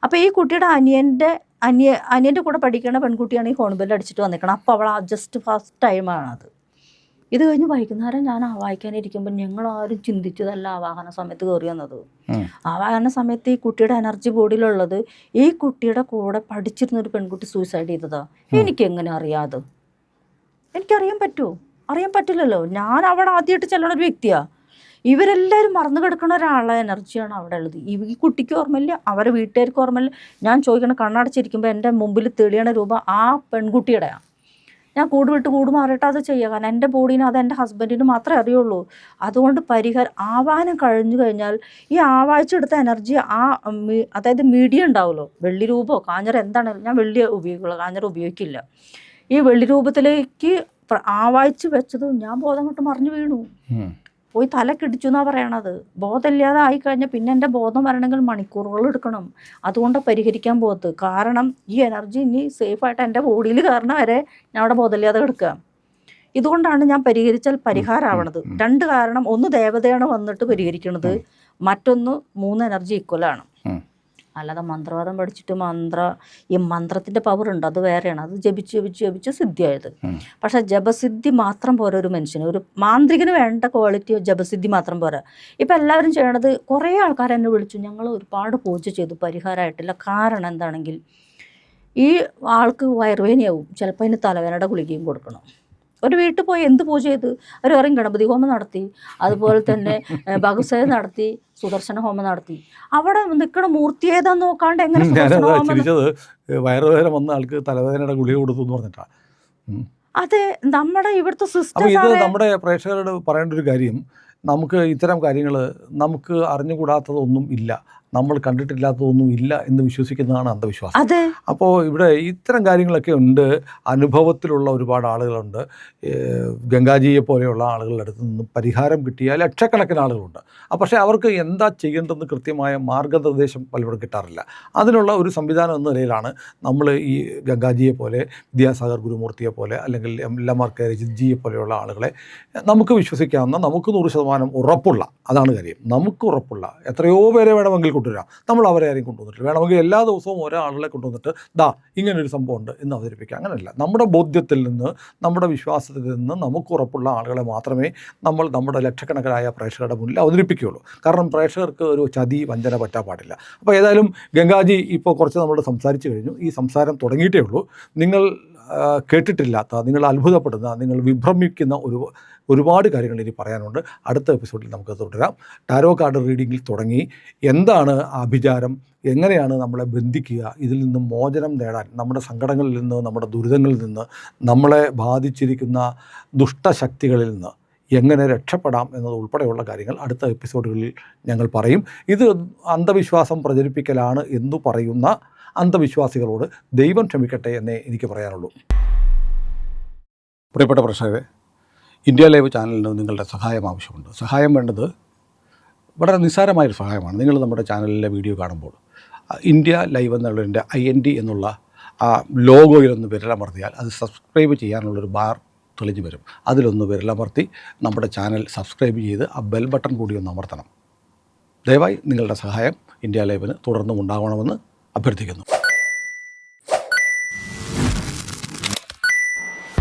[SPEAKER 2] അപ്പോൾ ഈ കുട്ടിയുടെ അനിയന്റെ അനിയ അനിയന്റെ കൂടെ പഠിക്കുന്ന പെൺകുട്ടിയാണ് ഈ ബെല്ല് അടിച്ചിട്ട് വന്നിരിക്കണം അപ്പോൾ അവൾ ആ ജസ്റ്റ് ഫസ്റ്റ് ടൈമാണ് അത്. ഇത് കഴിഞ്ഞ് വൈകുന്നേരം ഞാൻ ആ വായിക്കാനിരിക്കുമ്പോൾ ഞങ്ങൾ ആരും ചിന്തിച്ചതല്ല ആവാഹന സമയത്ത് കയറി വന്നത്. ആവാഹന സമയത്ത് ഈ കുട്ടിയുടെ എനർജി ബോഡിയിലുള്ളത് ഈ കുട്ടിയുടെ കൂടെ പഠിച്ചിരുന്ന ഒരു പെൺകുട്ടി സൂയിസൈഡ് ചെയ്തതാ. എനിക്ക് എങ്ങനെ അറിയാതെ എനിക്കറിയാൻ പറ്റുമോ അറിയാൻ പറ്റില്ലല്ലോ. ഞാൻ അവിടെ ആദ്യമായിട്ട് ചെല്ലണ ഒരു വ്യക്തിയാ. ഇവരെല്ലാവരും മറന്നു കിടക്കുന്ന ഒരാളെ എനർജിയാണ് അവിടെ ഉള്ളത്. ഈ ഈ കുട്ടിക്ക് ഓർമ്മയില്ല അവരെ വീട്ടുകാർക്ക് ഓർമ്മയില്ല. ഞാൻ ചോദിക്കണം കണ്ണടച്ചിരിക്കുമ്പോൾ എന്റെ മുമ്പിൽ തെളിയണ രൂപ ആ പെൺകുട്ടിയുടെയാണ് ഞാൻ കൂടുവിട്ട് കൂട് മാറിയിട്ട് അത് ചെയ്യുക കാരണം എന്റെ ബോഡീനെ അത് എന്റെ ഹസ്ബൻഡിന് മാത്രമേ അറിയുള്ളൂ. അതുകൊണ്ട് പരിഹാരം ആവാനം കഴിഞ്ഞു കഴിഞ്ഞാൽ ഈ ആവാഴ്ചെടുത്ത എനർജി ആ അതായത് മീഡിയ ഉണ്ടാവുമല്ലോ. വെള്ളി രൂപമോ കാഞ്ഞറ എന്താണ് ഞാൻ വെള്ളി ഉപയോഗിക്കുള്ളൂ. കാഞ്ഞറ ഉപയോഗിക്കില്ല. ഈ വെള്ളി രൂപത്തിലേക്ക് ആവാഴ്ച വെച്ചതും ഞാൻ ബോധം കൊണ്ട് മറിഞ്ഞു വീണു. പോയി തലക്കിടിച്ചു എന്നാ പറയണത്. ബോധമില്ലാതെ ആയിക്കഴിഞ്ഞാൽ പിന്നെ എന്റെ ബോധം വരണമെങ്കിൽ മണിക്കൂറുകൾ എടുക്കണം. അതുകൊണ്ട് പരിഹരിക്കാൻ പോകത്ത്. കാരണം ഈ എനർജി ഇനി സേഫായിട്ട് എന്റെ ബോഡിയിൽ കാരണം വരെ ഞാൻ അവിടെ ബോധമില്ലാതെ കിടക്കുക ഇതുകൊണ്ടാണ് ഞാൻ പരിഹരിച്ചാൽ പരിഹാരമാവണത് രണ്ട് കാരണം. ഒന്ന് ദേവതയാണ് വന്നിട്ട് പരിഹരിക്കണത്. മറ്റൊന്ന് മൂന്ന് എനർജി ഈക്വലാണ്. അല്ലാതെ മന്ത്രവാദം പഠിച്ചിട്ട് മന്ത്ര ഈ മന്ത്രത്തിന്റെ പവർ ഉണ്ട് അത് വേറെയാണ്. അത് ജപിച്ച് ജപിച്ച് ജപിച്ച് സിദ്ധിയായത്. പക്ഷേ ജപസിദ്ധി മാത്രം പോരാ ഒരു മനുഷ്യന്. ഒരു മാന്ത്രികന് വേണ്ട ക്വാളിറ്റി ജപസിദ്ധി മാത്രം പോരാ. ഇപ്പം എല്ലാവരും ചെയ്യണത് കുറേ ആൾക്കാർ എന്നെ വിളിച്ചു. ഞങ്ങൾ ഒരുപാട് പൂജ ചെയ്തു പരിഹാരമായിട്ടില്ല കാരണം എന്താണെങ്കിൽ ഈ ആൾക്ക് വയറുവേനയാവും ചിലപ്പോൾ അതിന് തലവേനയുടെ ഗുളികയും കൊടുക്കണം. ഒരു വീട്ടിൽ പോയി എന്ത് പൂജ ചെയ്ത്? അവർ പറയും ഗണപതി ഹോമം നടത്തി. അതുപോലെ തന്നെ ഏഹ്, നടത്തി സുദർശന ഹോമം നടത്തി. അവിടെ നിൽക്കണ മൂർത്തി ഏതാന്ന് നോക്കാണ്ട് എങ്ങനെ
[SPEAKER 1] ചിരിച്ചത്. വയറുവേദന വന്ന ആൾക്ക് തലവേദനയുടെ ഗുളിക കൊടുത്തു എന്ന് പറഞ്ഞിട്ടാണ്
[SPEAKER 2] അതെ നമ്മുടെ ഇവിടുത്തെ സിസ്റ്റം
[SPEAKER 1] ഇത് നമ്മുടെ പ്രേക്ഷകരോട് പറയേണ്ട ഒരു കാര്യം നമുക്ക് ഇത്തരം കാര്യങ്ങൾ നമുക്ക് അറിഞ്ഞുകൂടാത്തതൊന്നും ഇല്ല. നമ്മൾ കണ്ടിട്ടില്ലാത്തതൊന്നും ഇല്ല എന്ന് വിശ്വസിക്കുന്നതാണ് അന്ധവിശ്വാസം. അപ്പോൾ ഇവിടെ ഇത്തരം കാര്യങ്ങളൊക്കെ ഉണ്ട്. അനുഭവത്തിലുള്ള ഒരുപാട് ആളുകളുണ്ട്. ഗംഗാജിയെ പോലെയുള്ള ആളുകളുടെ അടുത്ത് നിന്ന് പരിഹാരം കിട്ടിയ ലക്ഷക്കണക്കിന് ആളുകളുണ്ട്. പക്ഷേ അവർക്ക് എന്താ ചെയ്യേണ്ടതെന്ന് കൃത്യമായ മാർഗനിർദ്ദേശം പലപ്പോഴും കിട്ടാറില്ല. അതിനുള്ള ഒരു സംവിധാനം എന്ന നിലയിലാണ് നമ്മൾ ഈ ഗംഗാജിയെ പോലെ വിദ്യാസാഗർ ഗുരുമൂർത്തിയെ പോലെ അല്ലെങ്കിൽ എം ലമാർ കെ രജിത്ജിയെ പോലെയുള്ള ആളുകളെ നമുക്ക് വിശ്വസിക്കാവുന്ന നമുക്ക് നൂറ് ശതമാനം ഉറപ്പുള്ള അതാണ് കാര്യം. നമുക്ക് ഉറപ്പുള്ള എത്രയോ പേരെ വേണമെങ്കിൽ കൊണ്ടുവരാം. നമ്മൾ അവരെ ആരെയും കൊണ്ടുവന്നിട്ടില്ല. വേണമെങ്കിൽ എല്ലാ ദിവസവും ഒരാളെ കൊണ്ടുവന്നിട്ട് ദാ ഇങ്ങനൊരു സംഭവം ഉണ്ട് എന്ന് അവതരിപ്പിക്കുക അങ്ങനെയല്ല നമ്മുടെ ബോധ്യത്തിൽ നിന്ന് നമ്മുടെ വിശ്വാസത്തിൽ നിന്ന് നമുക്ക് ഉറപ്പുള്ള ആളുകളെ മാത്രമേ നമ്മൾ നമ്മുടെ ലക്ഷക്കണക്കിനായ പ്രേക്ഷകരുടെ മുന്നിൽ അവതരിപ്പിക്കുകയുള്ളൂ. കാരണം പ്രേക്ഷകർക്ക് ഒരു ചതി വഞ്ചന പറ്റാൻ പാടില്ല. അപ്പോൾ ഏതായാലും ഗംഗാജി ഇപ്പോൾ കുറച്ച് നമ്മൾ സംസാരിച്ചു കഴിഞ്ഞു. ഈ സംസാരം തുടങ്ങിയിട്ടേ ഉള്ളൂ. നിങ്ങൾ കേട്ടിട്ടില്ലാത്ത നിങ്ങൾ അത്ഭുതപ്പെടുന്ന നിങ്ങൾ വിഭ്രമിക്കുന്ന ഒരു ഒരുപാട് കാര്യങ്ങൾ ഇനി പറയാനുണ്ട്. അടുത്ത എപ്പിസോഡിൽ നമുക്ക് തുടരാം. ടാരോ കാർഡ് റീഡിങ്ങിൽ തുടങ്ങി. എന്താണ് അഭിചാരം? എങ്ങനെയാണ് നമ്മളെ ബന്ധിക്കുക? ഇതിൽ നിന്ന് മോചനം നേടാൻ നമ്മുടെ സങ്കടങ്ങളിൽ നിന്ന് നമ്മുടെ ദുരിതങ്ങളിൽ നിന്ന് നമ്മളെ ബാധിച്ചിരിക്കുന്ന ദുഷ്ടശക്തികളിൽ നിന്ന് എങ്ങനെ രക്ഷപ്പെടാം എന്നത് ഉൾപ്പെടെയുള്ള കാര്യങ്ങൾ അടുത്ത എപ്പിസോഡുകളിൽ ഞങ്ങൾ പറയും. ഇത് അന്ധവിശ്വാസം പ്രചരിപ്പിക്കലാണ് എന്നു പറയുന്ന അന്ധവിശ്വാസികളോട് ദൈവം ക്ഷമിക്കട്ടെ എന്നേ എനിക്ക് പറയാനുള്ളൂ. പ്രിയപ്പെട്ട പ്രേക്ഷകരെ ഇന്ത്യ ലൈവ് ചാനലിന് നിങ്ങളുടെ സഹായം ആവശ്യമുണ്ട്. സഹായം വേണ്ടത് വളരെ നിസ്സാരമായൊരു സഹായമാണ്. നിങ്ങൾ നമ്മുടെ ചാനലിലെ വീഡിയോ കാണുമ്പോൾ ഇന്ത്യ ലൈവ് എന്നുള്ളതിന്റെ ഐ എൻ ഡി എന്നുള്ള ആ ലോഗോയിലൊന്ന് വിരലമർത്തിയാൽ അത് സബ്സ്ക്രൈബ് ചെയ്യാനുള്ളൊരു ബാർ തെളിഞ്ഞു വരും. അതിലൊന്ന് വിരലമർത്തി നമ്മുടെ ചാനൽ സബ്സ്ക്രൈബ് ചെയ്ത് ആ ബെൽ ബട്ടൺ കൂടി ഒന്ന് അമർത്തണം. ദയവായി നിങ്ങളുടെ സഹായം ഇന്ത്യ ലൈവിന് തുടർന്നും ഉണ്ടാകണമെന്ന് അഭ്യർത്ഥിക്കുന്നു.